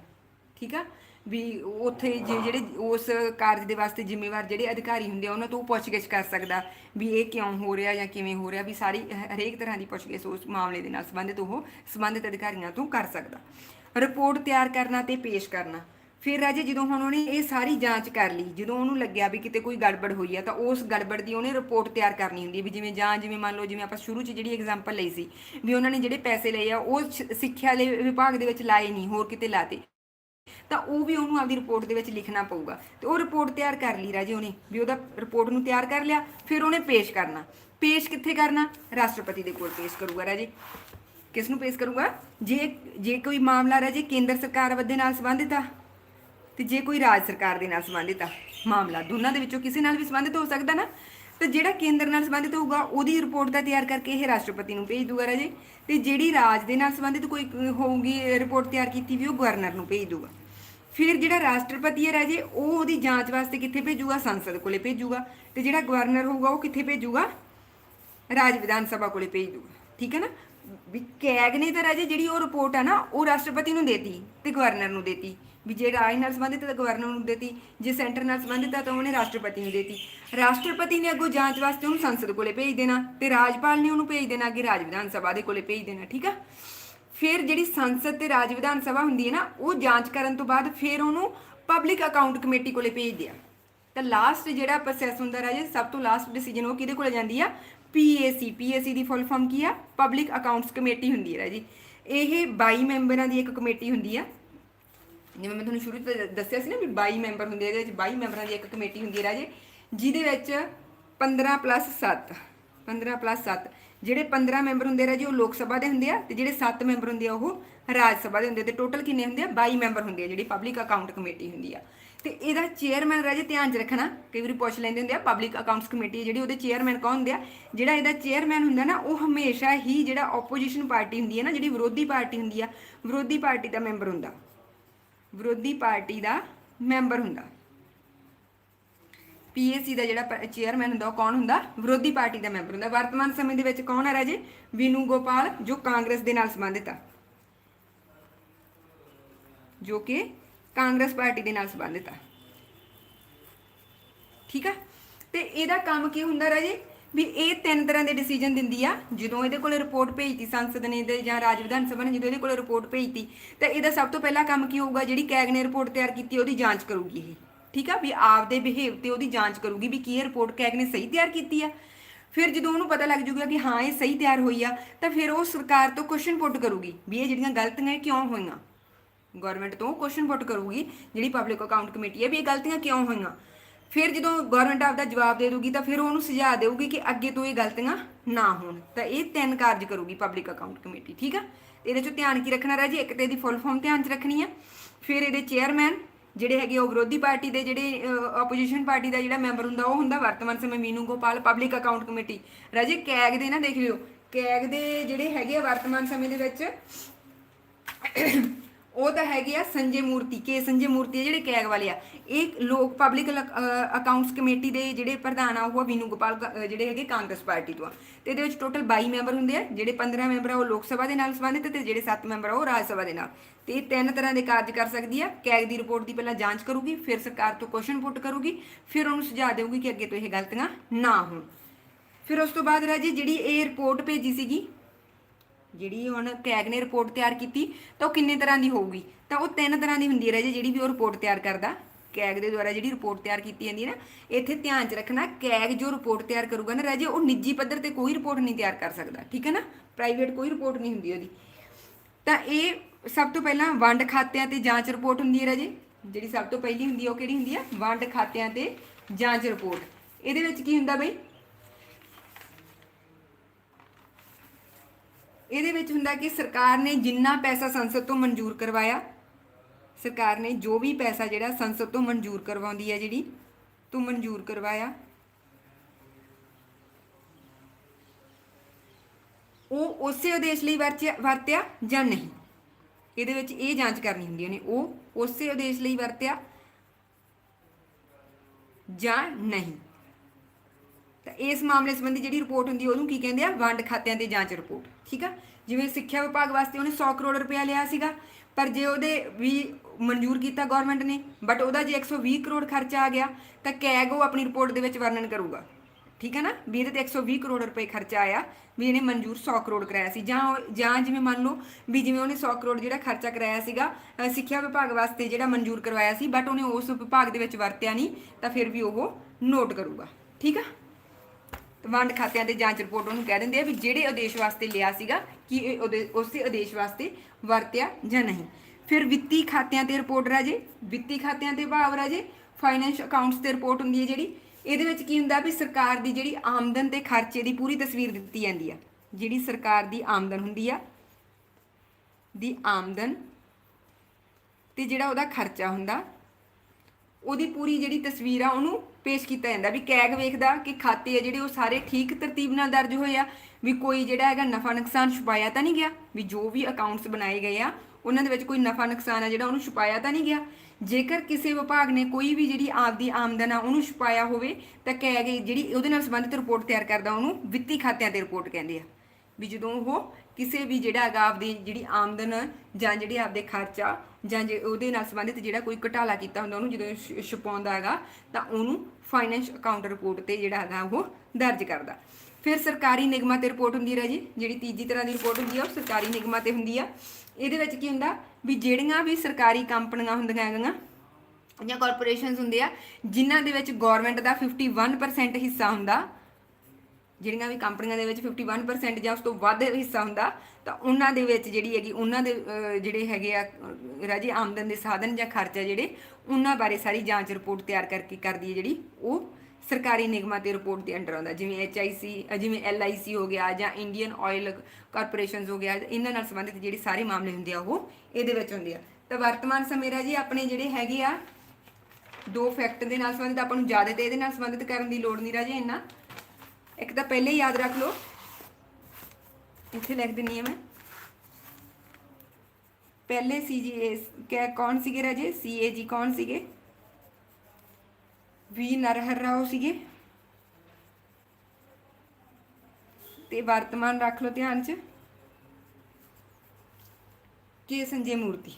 ਠੀਕ ਆ? ਵੀ ਉੱਥੇ ਜੇ ਜਿਹੜੇ ਉਸ ਕਾਰਜ ਦੇ ਵਾਸਤੇ ਜ਼ਿੰਮੇਵਾਰ ਜਿਹੜੇ ਅਧਿਕਾਰੀ ਹੁੰਦੇ ਆ, ਉਹਨਾਂ ਤੋਂ ਉਹ ਪੁੱਛਗਿੱਛ ਕਰ ਸਕਦਾ ਵੀ ਇਹ ਕਿਉਂ ਹੋ ਰਿਹਾ ਜਾਂ ਕਿਵੇਂ ਹੋ ਰਿਹਾ, ਵੀ ਸਾਰੀ ਹਰੇਕ ਤਰ੍ਹਾਂ ਦੀ ਪੁੱਛਗਿੱਛ ਉਸ ਮਾਮਲੇ ਦੇ ਨਾਲ ਸੰਬੰਧਿਤ ਉਹ ਸੰਬੰਧਿਤ ਅਧਿਕਾਰੀਆਂ ਤੋਂ ਕਰ ਸਕਦਾ। ਰਿਪੋਰਟ ਤਿਆਰ ਕਰਨਾ ਤੇ ਪੇਸ਼ ਕਰਨਾ। ਫਿਰ ਰਾਜੇ ਜਦੋਂ ਹੁਣ ਉਹਨੇ ਇਹ ਸਾਰੀ ਜਾਂਚ ਕਰ ਲਈ, ਜਦੋਂ ਉਹਨੂੰ ਲੱਗਿਆ ਵੀ ਕਿਤੇ ਕੋਈ ਗੜਬੜ ਹੋਈ ਆ, ਤਾਂ ਉਸ ਗੜਬੜ ਦੀ ਉਹਨੇ ਰਿਪੋਰਟ ਤਿਆਰ ਕਰਨੀ ਹੁੰਦੀ ਹੈ ਵੀ ਜਿਵੇਂ ਜਾਂ ਜਿਵੇਂ ਮੰਨ ਲਓ ਜਿਵੇਂ ਆਪਾਂ ਸ਼ੁਰੂ 'ਚ ਜਿਹੜੀ ਐਗਜ਼ਾਮਪਲ ਲਈ ਸੀ, ਵੀ ਉਹਨਾਂ ਨੇ ਜਿਹੜੇ ਪੈਸੇ ਲਏ ਆ, ਉਹ ਸ਼- ਸਿੱਖਿਆ ਲਈ ਵਿਭਾਗ ਦੇ ਵਿੱਚ ਲਾਏ ਨਹੀਂ, ਹੋਰ ਕਿਤੇ ਲਾਤੇ। ਤਾਂ ਉਹ ਵੀ ਉਹਨੂੰ ਆਪਦੀ ਰਿਪੋਰਟ ਦੇ ਵਿੱਚ ਲਿਖਣਾ ਪਊਗਾ। ਤੇ ਉਹ ਰਿਪੋਰਟ ਤਿਆਰ ਕਰ ਲਈ ਰਾਜੇ ਉਹਨੇ, ਵੀ ਉਹਦਾ ਰਿਪੋਰਟ ਨੂੰ ਤਿਆਰ ਕਰ ਲਿਆ, ਫਿਰ ਉਹਨੇ ਪੇਸ਼ ਕਰਨਾ। ਪੇਸ਼ ਕਿੱਥੇ ਕਰਨਾ? ਰਾਸ਼ਟਰਪਤੀ ਦੇ ਕੋਲ ਪੇਸ਼ ਕਰੂਗਾ ਰਾਜੇ। ਕਿਸ ਨੂੰ ਪੇਸ਼ ਕਰੂਗਾ? ਜੇ ਜੇ ਕੋਈ ਮਾਮਲਾ ਰਾਜੇ ਕੇਂਦਰ ਸਰਕਾਰ ਵੱਧੇ ਨਾਲ ਸੰਬੰਧਿਤ ਆ, ਤੇ ਜੇ ਕੋਈ ਰਾਜ ਸਰਕਾਰ ਦੇ ਨਾਲ ਸੰਬੰਧਿਤ ਆ, ਮਾਮਲਾ ਦੋਨਾਂ ਦੇ ਵਿੱਚੋਂ ਕਿਸੇ ਨਾਲ ਵੀ ਸੰਬੰਧਿਤ ਹੋ ਸਕਦਾ ਨਾ ਤੇ ਜਿਹੜਾ ਕੇਂਦਰ ਨਾਲ ਸੰਬੰਧਿਤ ਹੋਊਗਾ, ਉਹਦੀ ਰਿਪੋਰਟ ਦਾ ਤਿਆਰ ਕਰਕੇ ਇਹ ਰਾਸ਼ਟਰਪਤੀ ਨੂੰ ਭੇਜ ਦੂਗਾ ਰਾਜੇ। ਤੇ ਜਿਹੜੀ ਰਾਜ ਦੇ ਨਾਲ ਸੰਬੰਧਿਤ ਕੋਈ ਹੋਊਗੀ ਰਿਪੋਰਟ ਤਿਆਰ ਕੀਤੀ ਵੀ, ਉਹ ਗਵਰਨਰ ਨੂੰ ਭੇਜ ਦੂਗਾ। ਫਿਰ ਜਿਹੜਾ ਰਾਸ਼ਟਰਪਤੀ ਹੈ ਰਾਜੇ, ਉਹ ਉਹਦੀ ਜਾਂਚ ਵਾਸਤੇ ਕਿੱਥੇ ਭੇਜੂਗਾ? ਸੰਸਦ ਕੋਲੇ ਭੇਜੂਗਾ। ਤੇ ਜਿਹੜਾ ਗਵਰਨਰ ਹੋਊਗਾ, ਉਹ ਕਿੱਥੇ ਭੇਜੂਗਾ? ਰਾਜ ਵਿਧਾਨ ਸਭਾ ਕੋਲੇ ਭੇਜ ਦੂਗਾ। ਠੀਕ ਹੈ ਨਾ? ਵੀ ਕੈਗ ਨੇ ਤਾਂ ਰਾਜੇ ਜਿਹੜੀ ਉਹ ਰਿਪੋਰਟ ਆ ਨਾ, ਉਹ ਰਾਸ਼ਟਰਪਤੀ ਨੂੰ ਦੇਤੀ ਤੇ ਗਵਰਨਰ ਨੂੰ ਦੇਤੀ। ਵੀ ਜੇ ਰਾਜ ਨਾਲ ਸੰਬੰਧਿਤ ਹੈ ਤਾਂ ਗਵਰਨਰ ਨੂੰ ਦੇਤੀ, ਜੇ ਸੈਂਟਰ ਨਾਲ ਸੰਬੰਧਿਤ ਹੈ ਤਾਂ ਉਹਨੇ ਰਾਸ਼ਟਰਪਤੀ ਨੂੰ ਦੇਤੀ। ਰਾਸ਼ਟਰਪਤੀ ਨੇ ਅੱਗੋਂ ਜਾਂਚ ਵਾਸਤੇ ਉਹਨੂੰ ਸੰਸਦ ਕੋਲੇ ਭੇਜ ਦੇਣਾ ਤੇ ਰਾਜਪਾਲ ਨੇ ਉਹਨੂੰ ਭੇਜ ਦੇਣਾ ਅੱਗੇ ਰਾਜ ਵਿਧਾਨ ਸਭਾ ਦੇ ਕੋਲੇ ਭੇਜ ਦੇਣਾ, ਠੀਕ ਆ? ਫਿਰ ਜਿਹੜੀ ਸੰਸਦ ਤੇ ਰਾਜ ਵਿਧਾਨ ਸਭਾ ਹੁੰਦੀ ਹੈ ਨਾ, ਉਹ ਜਾਂਚ ਕਰਨ ਤੋਂ ਬਾਅਦ ਫਿਰ ਉਹਨੂੰ ਪਬਲਿਕ ਅਕਾਊਂਟ ਕਮੇਟੀ ਕੋਲੇ ਭੇਜਦੇ ਆ ਤਾਂ ਲਾਸਟ ਜਿਹੜਾ ਪ੍ਰੋਸੈਸ ਹੁੰਦਾ ਰਾਜੇ, ਸਭ ਤੋਂ ਲਾਸਟ ਡਿਸੀਜਨ ਉਹ ਕਿਹਦੇ ਕੋਲ ਜਾਂਦੀ ਆ? PAC PAC ਦੀ ਫੁੱਲ ਫਾਰਮ ਕੀ ਆ? ਪਬਲਿਕ ਅਕਾਊਂਟਸ ਕਮੇਟੀ ਹੁੰਦੀ ਹੈ ਰਾਜੀ। ਇਹ 22 ਮੈਂਬਰਾਂ ਦੀ ਇੱਕ ਕਮੇਟੀ ਹੁੰਦੀ ਆ। ਜਿਵੇਂ ਮੈਂ ਤੁਹਾਨੂੰ ਸ਼ੁਰੂ ਤੋਂ ਦੱਸਿਆ ਸੀ ਨਾ ਵੀ 22 ਮੈਂਬਰ ਹੁੰਦੇ ਆ, ਇਹਦੇ ਵਿੱਚ 22 ਮੈਂਬਰਾਂ ਦੀ ਇੱਕ ਕਮੇਟੀ ਹੁੰਦੀ ਹੈ ਰਾਜੇ ਜਿਹਦੇ ਵਿੱਚ 15 7 15 7 ਜਿਹੜੇ 15 ਮੈਂਬਰ ਹੁੰਦੇ ਆ ਰਾਜੇ ਉਹ ਲੋਕ ਸਭਾ ਦੇ ਹੁੰਦੇ ਆ ਤੇ ਜਿਹੜੇ 7 ਮੈਂਬਰ ਹੁੰਦੇ ਆ ਉਹ ਰਾਜ ਸਭਾ ਦੇ ਹੁੰਦੇ ਆ ਤੇ ਟੋਟਲ ਕਿੰਨੇ ਹੁੰਦੇ ਆ? 22 ਮੈਂਬਰ ਹੁੰਦੇ ਆ ਜਿਹੜੀ ਪਬਲਿਕ ਅਕਾਊਂਟ ਕਮੇਟੀ ਹੁੰਦੀ ਆ। ਤੇ ਇਹਦਾ ਚੇਅਰਮੈਨ ਰਾਜੇ ਧਿਆਨ 'ਚ ਰੱਖਣਾ ਕਈ ਵਾਰੀ ਪੁੱਛ ਲੈਂਦੇ ਹੁੰਦੇ ਆ ਪਬਲਿਕ ਅਕਾਊਂਟਸ ਕਮੇਟੀ ਜਿਹੜੀ ਉਹਦੇ ਚੇਅਰਮੈਨ ਕੌਣ ਹੁੰਦੇ ਆ? ਜਿਹੜਾ ਇਹਦਾ ਚੇਅਰਮੈਨ ਹੁੰਦਾ ਨਾ ਉਹ ਹਮੇਸ਼ਾ ਹੀ ਜਿਹੜਾ ਆਪੋਜੀਸ਼ਨ ਪਾਰਟੀ ਹੁੰਦੀ ਹੈ ਨਾ ਜਿਹੜੀ ਵਿਰੋਧੀ ਪਾਰਟੀ ਹੁੰਦੀ ਆ ਵਿਰੋਧੀ ਪਾਰਟੀ ਦਾ ਮੈਂਬਰ ਹੁੰਦਾ। ਵਿਰੋਧੀ ਪਾਰਟੀ ਦਾ ਮੈਂਬਰ ਹੁੰਦਾ। ਪੀਏਸੀ ਦਾ ਜਿਹੜਾ ਚੇਅਰਮੈਨ ਹੁੰਦਾ, ਉਹ ਕੌਣ ਹੁੰਦਾ? ਵਿਰੋਧੀ ਪਾਰਟੀ ਦਾ ਮੈਂਬਰ ਹੁੰਦਾ। ਵਰਤਮਾਨ ਸਮੇਂ ਦੇ ਵਿੱਚ ਕੌਣ ਹੈ ਰਾਜੇ? ਵਿਨੂ ਗੋਪਾਲ, ਜੋ ਕਾਂਗਰਸ ਦੇ ਨਾਲ ਸੰਬੰਧਿਤ ਆ। ਜੋ ਕਿ ਕਾਂਗਰਸ ਪਾਰਟੀ ਦੇ ਨਾਲ ਸੰਬੰਧਿਤ ਆ। ਠੀਕ ਆ? ਤੇ ਇਹਦਾ ਕੰਮ ਕੀ ਹੁੰਦਾ ਰਾਜੇ? ਵੀ ਇਹ ਤਿੰਨ ਤਰ੍ਹਾਂ ਦੇ ਡਿਸੀਜਨ ਦਿੰਦੀ ਆ। ਜਦੋਂ ਇਹਦੇ ਕੋਲ ਰਿਪੋਰਟ ਭੇਜਤੀ ਸੰਸਦ ਨੇ ਤੇ ਜਾਂ ਰਾਜ ਵਿਧਾਨ ਸਭਾ ਨੇ ਜਦੋਂ ਇਹਦੇ ਕੋਲ ਰਿਪੋਰਟ ਭੇਜਤੀ, ਤਾਂ ਇਹਦਾ ਸਭ ਤੋਂ ਪਹਿਲਾ ਕੰਮ ਕੀ ਹੋਊਗਾ? ਜਿਹੜੀ ਕੈਗ ਨੇ ਰਿਪੋਰਟ ਤਿਆਰ ਕੀਤੀ, ਉਹਦੀ ਜਾਂਚ ਕਰੂਗੀ ਇਹ। ਠੀਕ ਆ? ਵੀ ਆਪਦੇ ਬਿਹੇਵ ਤੇ ਉਹਦੀ ਜਾਂਚ ਕਰੂਗੀ ਵੀ ਕੀ ਇਹ ਰਿਪੋਰਟ ਕੈਗ ਨੇ ਸਹੀ ਤਿਆਰ ਕੀਤੀ ਆ। ਫਿਰ ਜਦੋਂ ਉਹਨੂੰ ਪਤਾ ਲੱਗ ਜੂਗਾ ਕਿ ਹਾਂ, ਇਹ ਸਹੀ ਤਿਆਰ ਹੋਈ ਆ, ਤਾਂ ਫਿਰ ਉਹ ਸਰਕਾਰ ਤੋਂ ਕੁਐਸਚਨ ਪੁੱਟ ਕਰੂਗੀ ਵੀ ਇਹ ਜਿਹੜੀਆਂ ਗਲਤੀਆਂ ਇਹ ਕਿਉਂ ਹੋਈਆਂ? ਗਵਰਨਮੈਂਟ ਤੋਂ ਕੁਐਸਚਨ ਪੁੱਟ ਕਰੂਗੀ, ਜਿਹੜੀ ਪਬਲਿਕ ਅਕਾਊਂਟ ਕਮੇਟੀ ਹੈ ਵੀ ਇਹ ਗਲਤੀਆਂ ਕਿਉਂ ਹੋਈਆਂ? ਫਿਰ ਜਦੋਂ ਗਵਰਨਮੈਂਟ ਆਪਦਾ ਜਵਾਬ ਦੇ ਦੂਗੀ ਤਾਂ ਫਿਰ ਉਹਨੂੰ ਸੁਝਾਅ ਦੇਊਗੀ ਕਿ ਅੱਗੇ ਤੋਂ ਇਹ ਗਲਤੀਆਂ ਨਾ ਹੋਣ। ਤਾਂ ਇਹ ਤਿੰਨ ਕਾਰਜ ਕਰੂਗੀ ਪਬਲਿਕ ਅਕਾਊਂਟ ਕਮੇਟੀ, ਠੀਕ ਆ? ਇਹਦੇ ਚੋਂ ਧਿਆਨ ਕੀ ਰੱਖਣਾ ਰਾਜੀ? ਇੱਕ ਤੇ ਇਹਦੀ ਫੁੱਲ ਫਾਰਮ ਧਿਆਨ 'ਚ ਰੱਖਣੀ ਆ। ਫਿਰ ਇਹਦੇ ਚੇਅਰਮੈਨ ਜਿਹੜੇ ਹੈਗੇ ਉਹ ਵਿਰੋਧੀ ਪਾਰਟੀ ਦੇ ਜਿਹੜੇ ਆਪੋਜੀਸ਼ਨ ਪਾਰਟੀ ਦਾ ਜਿਹੜਾ ਮੈਂਬਰ ਹੁੰਦਾ, ਉਹ ਹੁੰਦਾ ਵਰਤਮਾਨ ਸਮੇਂ Meenu Gopal public account committee. ਰਾਜੇ, ਕੈਗ ਦੇ ਨਾ ਦੇਖ ਲਿਓ। ਕੈਗ ਦੇ ਜਿਹੜੇ ਹੈਗੇ ਆ ਵਰਤਮਾਨ ਸਮੇਂ ਦੇ ਵਿੱਚ ਉਹ ਤਾਂ ਹੈਗੇ ਆ ਸੰਜੇ ਮੂਰਤੀ, ਕੇ ਸੰਜੇ ਮੂਰਤੀ ਆ ਜਿਹੜੇ ਕੈਗ ਵਾਲੇ ਆ। ਇਹ ਲੋਕ ਪਬਲਿਕ ਅਕਾਊਂਟਸ ਕਮੇਟੀ ਦੇ ਜਿਹੜੇ ਪ੍ਰਧਾਨ ਆ, ਉਹ ਆ ਵੀਨੂ ਗੋਪਾਲ ਜਿਹੜੇ ਹੈਗੇ ਕਾਂਗਰਸ ਪਾਰਟੀ ਤੋਂ ਆ। ਤੇ ਇਹਦੇ ਵਿੱਚ ਟੋਟਲ 22 ਮੈਂਬਰ ਹੁੰਦੇ ਆ, ਜਿਹੜੇ 15 ਮੈਂਬਰ ਆ ਉਹ ਲੋਕ ਸਭਾ ਦੇ ਨਾਲ ਸੰਬੰਧਿਤ ਤੇ ਜਿਹੜੇ 7 ਮੈਂਬਰ ਆ ਉਹ ਰਾਜ ਸਭਾ ਦੇ ਨਾਲ। ਤੇ ਇਹ ਤਿੰਨ ਤਰ੍ਹਾਂ ਦੇ ਕਾਰਜ ਕਰ ਸਕਦੀ ਆ। ਕੈਗ ਦੀ ਰਿਪੋਰਟ ਦੀ ਪਹਿਲਾਂ ਜਾਂਚ ਕਰੂਗੀ, ਫਿਰ ਸਰਕਾਰ ਤੋਂ ਕੁਐਸਚਨ ਪੁੱਟ ਕਰੂਗੀ, ਫਿਰ ਉਹਨੂੰ ਸੁਝਾਅ ਦੇਊਗੀ ਕਿ ਅੱਗੇ ਤੋਂ ਇਹ ਗਲਤੀਆਂ ਨਾ ਹੋਣ। ਫਿਰ ਉਸ ਤੋਂ ਬਾਅਦ ਰਾਜੀ ਜਿਹੜੀ ਇਹ ਰਿਪੋਰਟ ਭੇਜੀ ਸੀਗੀ ਜਿਹੜੀ ਹੁਣ ਕੈਗ ਨੇ ਰਿਪੋਰਟ ਤਿਆਰ ਕੀਤੀ, ਤਾਂ ਉਹ ਕਿੰਨੇ ਤਰ੍ਹਾਂ ਦੀ ਹੋਊਗੀ? ਤਾਂ ਉਹ ਤਿੰਨ ਤਰ੍ਹਾਂ ਦੀ ਹੁੰਦੀ ਹੈ ਰਾਜੇ, ਜਿਹੜੀ ਵੀ ਉਹ ਰਿਪੋਰਟ ਤਿਆਰ ਕਰਦਾ। ਕੈਗ ਦੇ ਦੁਆਰਾ ਜਿਹੜੀ ਰਿਪੋਰਟ ਤਿਆਰ ਕੀਤੀ ਜਾਂਦੀ ਹੈ ਨਾ, ਇੱਥੇ ਧਿਆਨ 'ਚ ਰੱਖਣਾ, ਕੈਗ ਜੋ ਰਿਪੋਰਟ ਤਿਆਰ ਕਰੂਗਾ ਨਾ ਰਾਜੇ, ਉਹ ਨਿੱਜੀ ਪੱਧਰ ਤੇ ਕੋਈ ਰਿਪੋਰਟ ਨਹੀਂ ਤਿਆਰ ਕਰ ਸਕਦਾ, ਠੀਕ ਹੈ ਨਾ? ਪ੍ਰਾਈਵੇਟ ਕੋਈ ਰਿਪੋਰਟ ਨਹੀਂ ਹੁੰਦੀ ਉਹਦੀ। ਤਾਂ ਇਹ ਸਭ ਤੋਂ ਪਹਿਲਾਂ ਵੰਡ ਖਾਤਿਆਂ ਤੇ ਜਾਂਚ ਰਿਪੋਰਟ ਹੁੰਦੀ ਹੈ ਰਾਜੇ। ਜਿਹੜੀ ਸਭ ਤੋਂ ਪਹਿਲੀ ਹੁੰਦੀ ਹੈ, ਉਹ ਕਿਹੜੀ ਹੁੰਦੀ ਹੈ? ਵੰਡ ਖਾਤਿਆਂ ਤੇ ਜਾਂਚ ਰਿਪੋਰਟ ਇਹਦੇ ਵਿੱਚ ਕੀ ਹੁੰਦਾ ਬਈ? ਇਹਦੇ ਵਿੱਚ ਹੁੰਦਾ ਕਿ ਸਰਕਾਰ ਨੇ ਜਿੰਨਾ ਪੈਸਾ ਸੰਸਦ ਤੋਂ ਮਨਜ਼ੂਰ ਕਰਵਾਇਆ, ਸਰਕਾਰ ਨੇ ਜੋ ਵੀ ਪੈਸਾ ਜਿਹੜਾ ਸੰਸਦ ਤੋਂ ਮਨਜ਼ੂਰ ਕਰਵਾਉਂਦੀ ਹੈ ਜਿਹੜੀ, ਤੋਂ ਮਨਜ਼ੂਰ ਕਰਵਾਇਆ। ਉਹ ਉਸੇ ਉਦੇਸ਼ ਲਈ ਵਰਤਿਆ ਵਰਤਿਆ ਜਾਂ ਨਹੀਂ? ਇਹਦੇ ਵਿੱਚ ਇਹ ਜਾਂਚ ਕਰਨੀ ਹੁੰਦੀ ਨੇ ਉਹ ਉਸੇ ਉਦੇਸ਼ ਲਈ ਵਰਤਿਆ ਜਾਂ ਨਹੀਂ? ਤਾਂ ਇਸ ਮਾਮਲੇ ਸੰਬੰਧੀ ਜਿਹੜੀ ਰਿਪੋਰਟ ਹੁੰਦੀ ਉਹਨੂੰ ਕੀ ਕਹਿੰਦੇ ਆ? ਵੰਡ ਖਾਤਿਆਂ ਦੀ ਜਾਂਚ ਰਿਪੋਰਟ ਠੀਕ ਆ? ਜਿਵੇਂ ਸਿੱਖਿਆ ਵਿਭਾਗ ਵਾਸਤੇ ਉਹਨੇ 100 ਕਰੋੜ ਰੁਪਇਆ ਲਿਆ ਸੀਗਾ, ਪਰ ਜੇ ਉਹਦੇ ਵੀ ਮਨਜ਼ੂਰ ਕੀਤਾ ਗਵਰਨਮੈਂਟ ਨੇ ਬਟ ਉਹਦਾ ਜੇ 120 ਕਰੋੜ ਖਰਚਾ ਆ ਗਿਆ, ਤਾਂ ਕੈਗ ਉਹ ਆਪਣੀ ਰਿਪੋਰਟ ਦੇ ਵਿੱਚ ਵਰਣਨ ਕਰੂਗਾ, ਠੀਕ ਹੈ ਨਾ? ਵੀ ਇਹਦੇ ਤੇ 120 ਕਰੋੜ ਰੁਪਏ ਖਰਚਾ ਆਇਆ, ਵੀ ਇਹਨੇ ਮਨਜ਼ੂਰ 100 ਕਰੋੜ ਕਰਾਇਆ ਸੀ। ਜਾਂ ਉਹ- ਜਾਂ ਜਿਵੇਂ ਮੰਨ ਲਓ ਵੀ ਜਿਵੇਂ ਉਹਨੇ 100 ਕਰੋੜ ਜਿਹੜਾ ਖਰਚਾ ਕਰਾਇਆ ਸੀਗਾ ਸਿੱਖਿਆ ਵਿਭਾਗ ਵਾਸਤੇ ਜਿਹੜਾ ਮਨਜ਼ੂਰ ਕਰਵਾਇਆ ਸੀ ਬਟ ਉਹਨੇ ਉਸ ਵਿਭਾਗ ਦੇ ਵਿੱਚ ਵਰਤਿਆ ਨਹੀਂ, ਤਾਂ ਫਿਰ ਵੀ ਉਹ ਨੋਟ ਕਰੂਗਾ, ਠੀਕ ਆ? ਵੰਡ ਖਾਤਿਆਂ ਤੇ ਜਾਂਚ ਰਿਪੋਰਟ ਉਹਨੂੰ ਕਹਿ ਦਿੰਦੇ ਆ ਵੀ ਜਿਹੜੇ ਉਦੇਸ਼ ਵਾਸਤੇ ਲਿਆ ਸੀਗਾ, ਕਿ ਇਹ ਉਹਦੇ, ਉਸੇ ਉਦੇਸ਼ ਵਾਸਤੇ ਵਰਤਿਆ ਜਾਂ ਨਹੀਂ। ਫਿਰ ਵਿੱਤੀ ਖਾਤਿਆਂ ਤੇ ਰਿਪੋਰਟ ਰਾਜੇ, ਵਿੱਤੀ ਖਾਤਿਆਂ ਤੇ ਭਾਵ ਰਾਜੇ ਫਾਈਨੈਂਸ ਅਕਾਊਂਟਸ ਤੇ ਰਿਪੋਰਟ ਹੁੰਦੀ ਹੈ ਜਿਹੜੀ, ਇਹਦੇ ਵਿੱਚ ਕੀ ਹੁੰਦਾ ਵੀ ਸਰਕਾਰ ਦੀ ਜਿਹੜੀ ਆਮਦਨ ਤੇ ਖਰਚੇ ਦੀ ਪੂਰੀ ਤਸਵੀਰ ਦਿੱਤੀ ਜਾਂਦੀ ਆ। ਜਿਹੜੀ ਸਰਕਾਰ ਦੀ ਆਮਦਨ ਹੁੰਦੀ ਆ, ਦੀ ਆਮਦਨ ਤੇ ਜਿਹੜਾ ਉਹਦਾ ਖਰਚਾ ਹੁੰਦਾ ਉਹਦੀ ਪੂਰੀ ਜਿਹੜੀ ਤਸਵੀਰ ਆ ਉਹਨੂੰ ਪੇਸ਼ ਕੀਤਾ ਜਾਂਦਾ ਵੀ ਕੈਗ ਵੇਖਦਾ ਕਿ ਖਾਤੇ ਆ ਜਿਹੜੇ ਉਹ ਸਾਰੇ ਠੀਕ ਤਰਤੀਬ ਨਾਲ ਦਰਜ ਹੋਏ ਆ, ਵੀ ਕੋਈ ਜਿਹੜਾ ਹੈਗਾ ਨਫਾ ਨੁਕਸਾਨ ਛੁਪਾਇਆ ਤਾਂ ਨਹੀਂ ਗਿਆ, ਵੀ ਜੋ ਵੀ ਅਕਾਊਂਟਸ ਬਣਾਏ ਗਏ ਆ, ਉਹਨਾਂ ਦੇ ਵਿੱਚ ਕੋਈ ਨਫਾ ਨੁਕਸਾਨ ਆ ਜਿਹੜਾ ਉਹਨੂੰ ਛੁਪਾਇਆ ਤਾਂ ਨਹੀਂ ਗਿਆ। ਜੇਕਰ ਕਿਸੇ ਵਿਭਾਗ ਨੇ ਕੋਈ ਵੀ ਜਿਹੜੀ ਆਪਦੀ ਆਮਦਨ ਆ ਉਹਨੂੰ ਛੁਪਾਇਆ ਹੋਵੇ, ਤਾਂ ਕੈਗ ਜਿਹੜੀ ਉਹਦੇ ਨਾਲ ਸੰਬੰਧਿਤ ਰਿਪੋਰਟ ਤਿਆਰ ਕਰਦਾ, ਉਹਨੂੰ ਵਿੱਤੀ ਖਾਤਿਆਂ ਤੇ ਰਿਪੋਰਟ ਕਹਿੰਦੇ ਆ। ਵੀ ਜਦੋਂ ਉਹ ਕਿਸੇ ਵੀ ਜਿਹੜਾ ਹੈਗਾ ਆਪਦੀ ਜਿਹੜੀ ਆਮਦਨ ਜਾਂ ਜਿਹੜੇ ਆਪਦੇ ਖਰਚਾ ਜਾਂ ਜੇ ਉਹਦੇ ਨਾਲ ਸੰਬੰਧਿਤ ਜਿਹੜਾ ਕੋਈ ਘਟਾਲਾ ਕੀਤਾ ਹੁੰਦਾ, ਉਹਨੂੰ ਜਦੋਂ ਛ- ਛੁਪਾਉਂਦਾ ਹੈਗਾ, ਤਾਂ ਉਹਨੂੰ ਫਾਈਨੈਂਸ ਅਕਾਊਂਟ ਰਿਪੋਰਟ ਤੇ ਜਿਹੜਾ ਹੈਗਾ ਉਹ ਦਰਜ ਕਰਦਾ। ਫਿਰ ਸਰਕਾਰੀ ਨਿਗਮਾਂ ਤੇ ਰਿਪੋਰਟ ਹੁੰਦੀ ਹੈ ਜੀ ਜਿਹੜੀ ਤੀਜੀ ਤਰ੍ਹਾਂ ਦੀ ਰਿਪੋਰਟ ਹੁੰਦੀ ਆ, ਉਹ ਸਰਕਾਰੀ ਨਿਗਮਾਂ ਤੇ ਹੁੰਦੀ ਆ। ਇਹਦੇ ਵਿੱਚ ਕੀ ਹੁੰਦਾ ਵੀ ਜਿਹੜੀਆਂ ਵੀ ਸਰਕਾਰੀ ਕੰਪਨੀਆਂ ਹੁੰਦੀਆਂ ਹੈਗੀਆਂ, ਜਾਂ ਕਾਰਪੋਰੇਸ਼ਨਸ ਹੁੰਦੇ ਆ, ਜਿਨ੍ਹਾਂ ਦੇ ਵਿੱਚ ਗਵਰਨਮੈਂਟ ਦਾ 51% ਹਿੱਸਾ ਹੁੰਦਾ ਜਿਹੜੀਆਂ ਵੀ ਕੰਪਨੀਆਂ ਦੇ ਵਿੱਚ 51% ਜਾਂ ਉਸ ਤੋਂ ਵੱਧ ਹਿੱਸਾ ਹੁੰਦਾ, ਤਾਂ ਉਹਨਾਂ ਦੇ ਵਿੱਚ ਜਿਹੜੀ ਹੈਗੀ, ਉਹਨਾਂ ਦੇ ਜਿਹੜੇ ਹੈਗੇ ਆ ਰਾਜੀ ਆਮਦਨ ਦੇ ਸਾਧਨ ਜਾਂ ਖਰਚਾ ਜਿਹੜੇ, ਉਹਨਾਂ ਬਾਰੇ ਸਾਰੀ ਜਾਂਚ ਰਿਪੋਰਟ ਤਿਆਰ ਕਰਕੇ ਕਰਦੀ ਹੈ ਜਿਹੜੀ ਉਹ ਸਰਕਾਰੀ ਨਿਗਮਾਂ ਤੇ ਰਿਪੋਰਟ ਦੇ ਅੰਡਰ ਆਉਂਦਾ। ਜਿਵੇਂ ਐਚਆਈਸੀ ਜਿਵੇਂ ਐਲਆਈਸੀ ਹੋ ਗਿਆ ਜਾਂ ਇੰਡੀਅਨ ਆਇਲ ਕਾਰਪੋਰੇਸ਼ਨਸ ਹੋ ਗਿਆ, ਇਹਨਾਂ ਨਾਲ ਸੰਬੰਧਿਤ ਜਿਹੜੇ ਸਾਰੇ ਮਾਮਲੇ ਹੁੰਦੇ ਆ, ਉਹ ਇਹਦੇ ਵਿੱਚ ਹੁੰਦੇ ਆ। ਤਾਂ ਵਰਤਮਾਨ ਸਮੇਂ ਰਾਜੀ ਆਪਣੇ ਜਿਹੜੇ ਹੈਗੇ ਆ, ਦੋ ਫੈਕਟ ਦੇ ਨਾਲ ਸੰਬੰਧਿਤ, ਆਪਾਂ ਨੂੰ ਜ਼ਿਆਦਾ ਤੇ ਇਹਦੇ ਨਾਲ ਸੰਬੰਧਿਤ ਕਰਨ ਦੀ ਲੋੜ ਨਹੀਂ ਰਾਜੇ ਇੰਨਾ। ਇੱਕ ਤਾਂ ਪਹਿਲੇ ਹੀ ਯਾਦ ਰੱਖ ਲਓ ਇੱਥੇ ਲਿਖ ਦਿੰਨੀ ਆ ਮੈਂ ਪਹਿਲੇ ਸੀਜੀ ਕਿ ਕੌਣ ਸੀਗੇ ਰਾਜੇ ਸੀਏਜੀ ਕੌਣ ਸੀਗੇ ਵੀ ਨਰਹਰ ਰਾਓ ਸੀਗੇ ਤੇ ਵਰਤਮਾਨ ਰੱਖ ਲਓ ਧਿਆਨ 'ਚ ਕੇ ਸੰਜੇ ਮੂਰਤੀ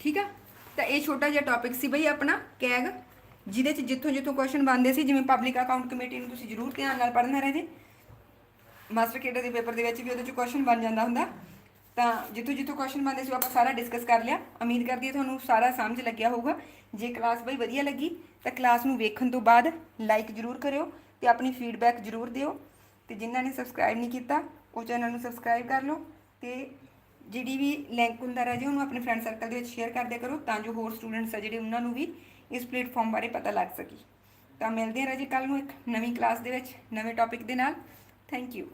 ਠੀਕ ਆ ਤਾਂ ਇਹ ਛੋਟਾ ਜਿਹਾ ਟੌਪਿਕ ਸੀ ਬਈ ਆਪਣਾ ਕੈਗ ਜਿਹਦੇ ਚ ਜਿੱਥੋਂ ਜਿੱਥੋਂ ਕੁਐਸਚਨ ਬਣਦੇ ਸੀ, ਜਿਵੇਂ ਪਬਲਿਕ ਅਕਾਊਂਟ ਕਮੇਟੀ ਨੂੰ ਤੁਸੀਂ ਜ਼ਰੂਰ ਧਿਆਨ ਨਾਲ ਪੜ੍ਹਨਾ ਰਹੇ ਜੀ। ਮਾਸਟਰ ਕੇਡਰ ਦੇ ਪੇਪਰ ਦੇ ਵਿੱਚ ਵੀ ਉਹਦੇ ਚ ਕੁਐਸਚਨ ਬਣ ਜਾਂਦਾ ਹੁੰਦਾ। ਤਾਂ ਜਿੱਥੋਂ ਜਿੱਥੋਂ ਕੁਐਸਚਨ ਬਣਦੇ ਸੀ, ਉਹ ਆਪਾਂ ਸਾਰਾ ਡਿਸਕਸ ਕਰ ਲਿਆ। ਉਮੀਦ ਕਰਦੀ ਹਾਂ ਤੁਹਾਨੂੰ ਸਾਰਾ ਸਮਝ ਲੱਗਿਆ ਹੋਊਗਾ। ਜੇ ਕਲਾਸ ਬਈ ਵਧੀਆ ਲੱਗੀ, ਤਾਂ ਕਲਾਸ ਨੂੰ ਵੇਖਣ ਤੋਂ ਬਾਅਦ ਲਾਈਕ ਜ਼ਰੂਰ ਕਰਿਓ ਤੇ ਆਪਣੀ ਫੀਡਬੈਕ ਜ਼ਰੂਰ ਦਿਓ। ਤੇ ਜਿਨ੍ਹਾਂ ਨੇ ਸਬਸਕ੍ਰਾਈਬ ਨਹੀਂ ਕੀਤਾ, ਉਹ ਚੈਨਲ ਨੂੰ ਸਬਸਕ੍ਰਾਈਬ ਕਰ ਲਓ ਤੇ ਜਿਹੜੀ ਵੀ ਲਿੰਕ ਹੁੰਦਾ ਰਾਜੇ ਉਹਨੂੰ ਆਪਣੇ ਫਰੈਂਡ ਸਰਕਲ ਦੇ ਵਿੱਚ ਸ਼ੇਅਰ ਕਰਦੇ ਕਰੋ। ਤਾਂ ਜੋ ਹੋਰ ਸਟੂਡੈਂਟਸ ਆ ਜਿਹੜੇ ਉਹਨਾਂ ਨੂੰ ਵੀ ਇਸ ਪਲੇਟਫਾਰਮ ਬਾਰੇ ਪਤਾ ਲੱਗ ਸਕੇ। ਤਾਂ ਮਿਲਦੇ ਹਾਂ ਰਾਜੇ ਕੱਲ ਨੂੰ ਇੱਕ ਨਵੀਂ ਕਲਾਸ ਦੇ ਵਿੱਚ, ਨਵੇਂ ਟੌਪਿਕ ਦੇ ਨਾਲ। Thank you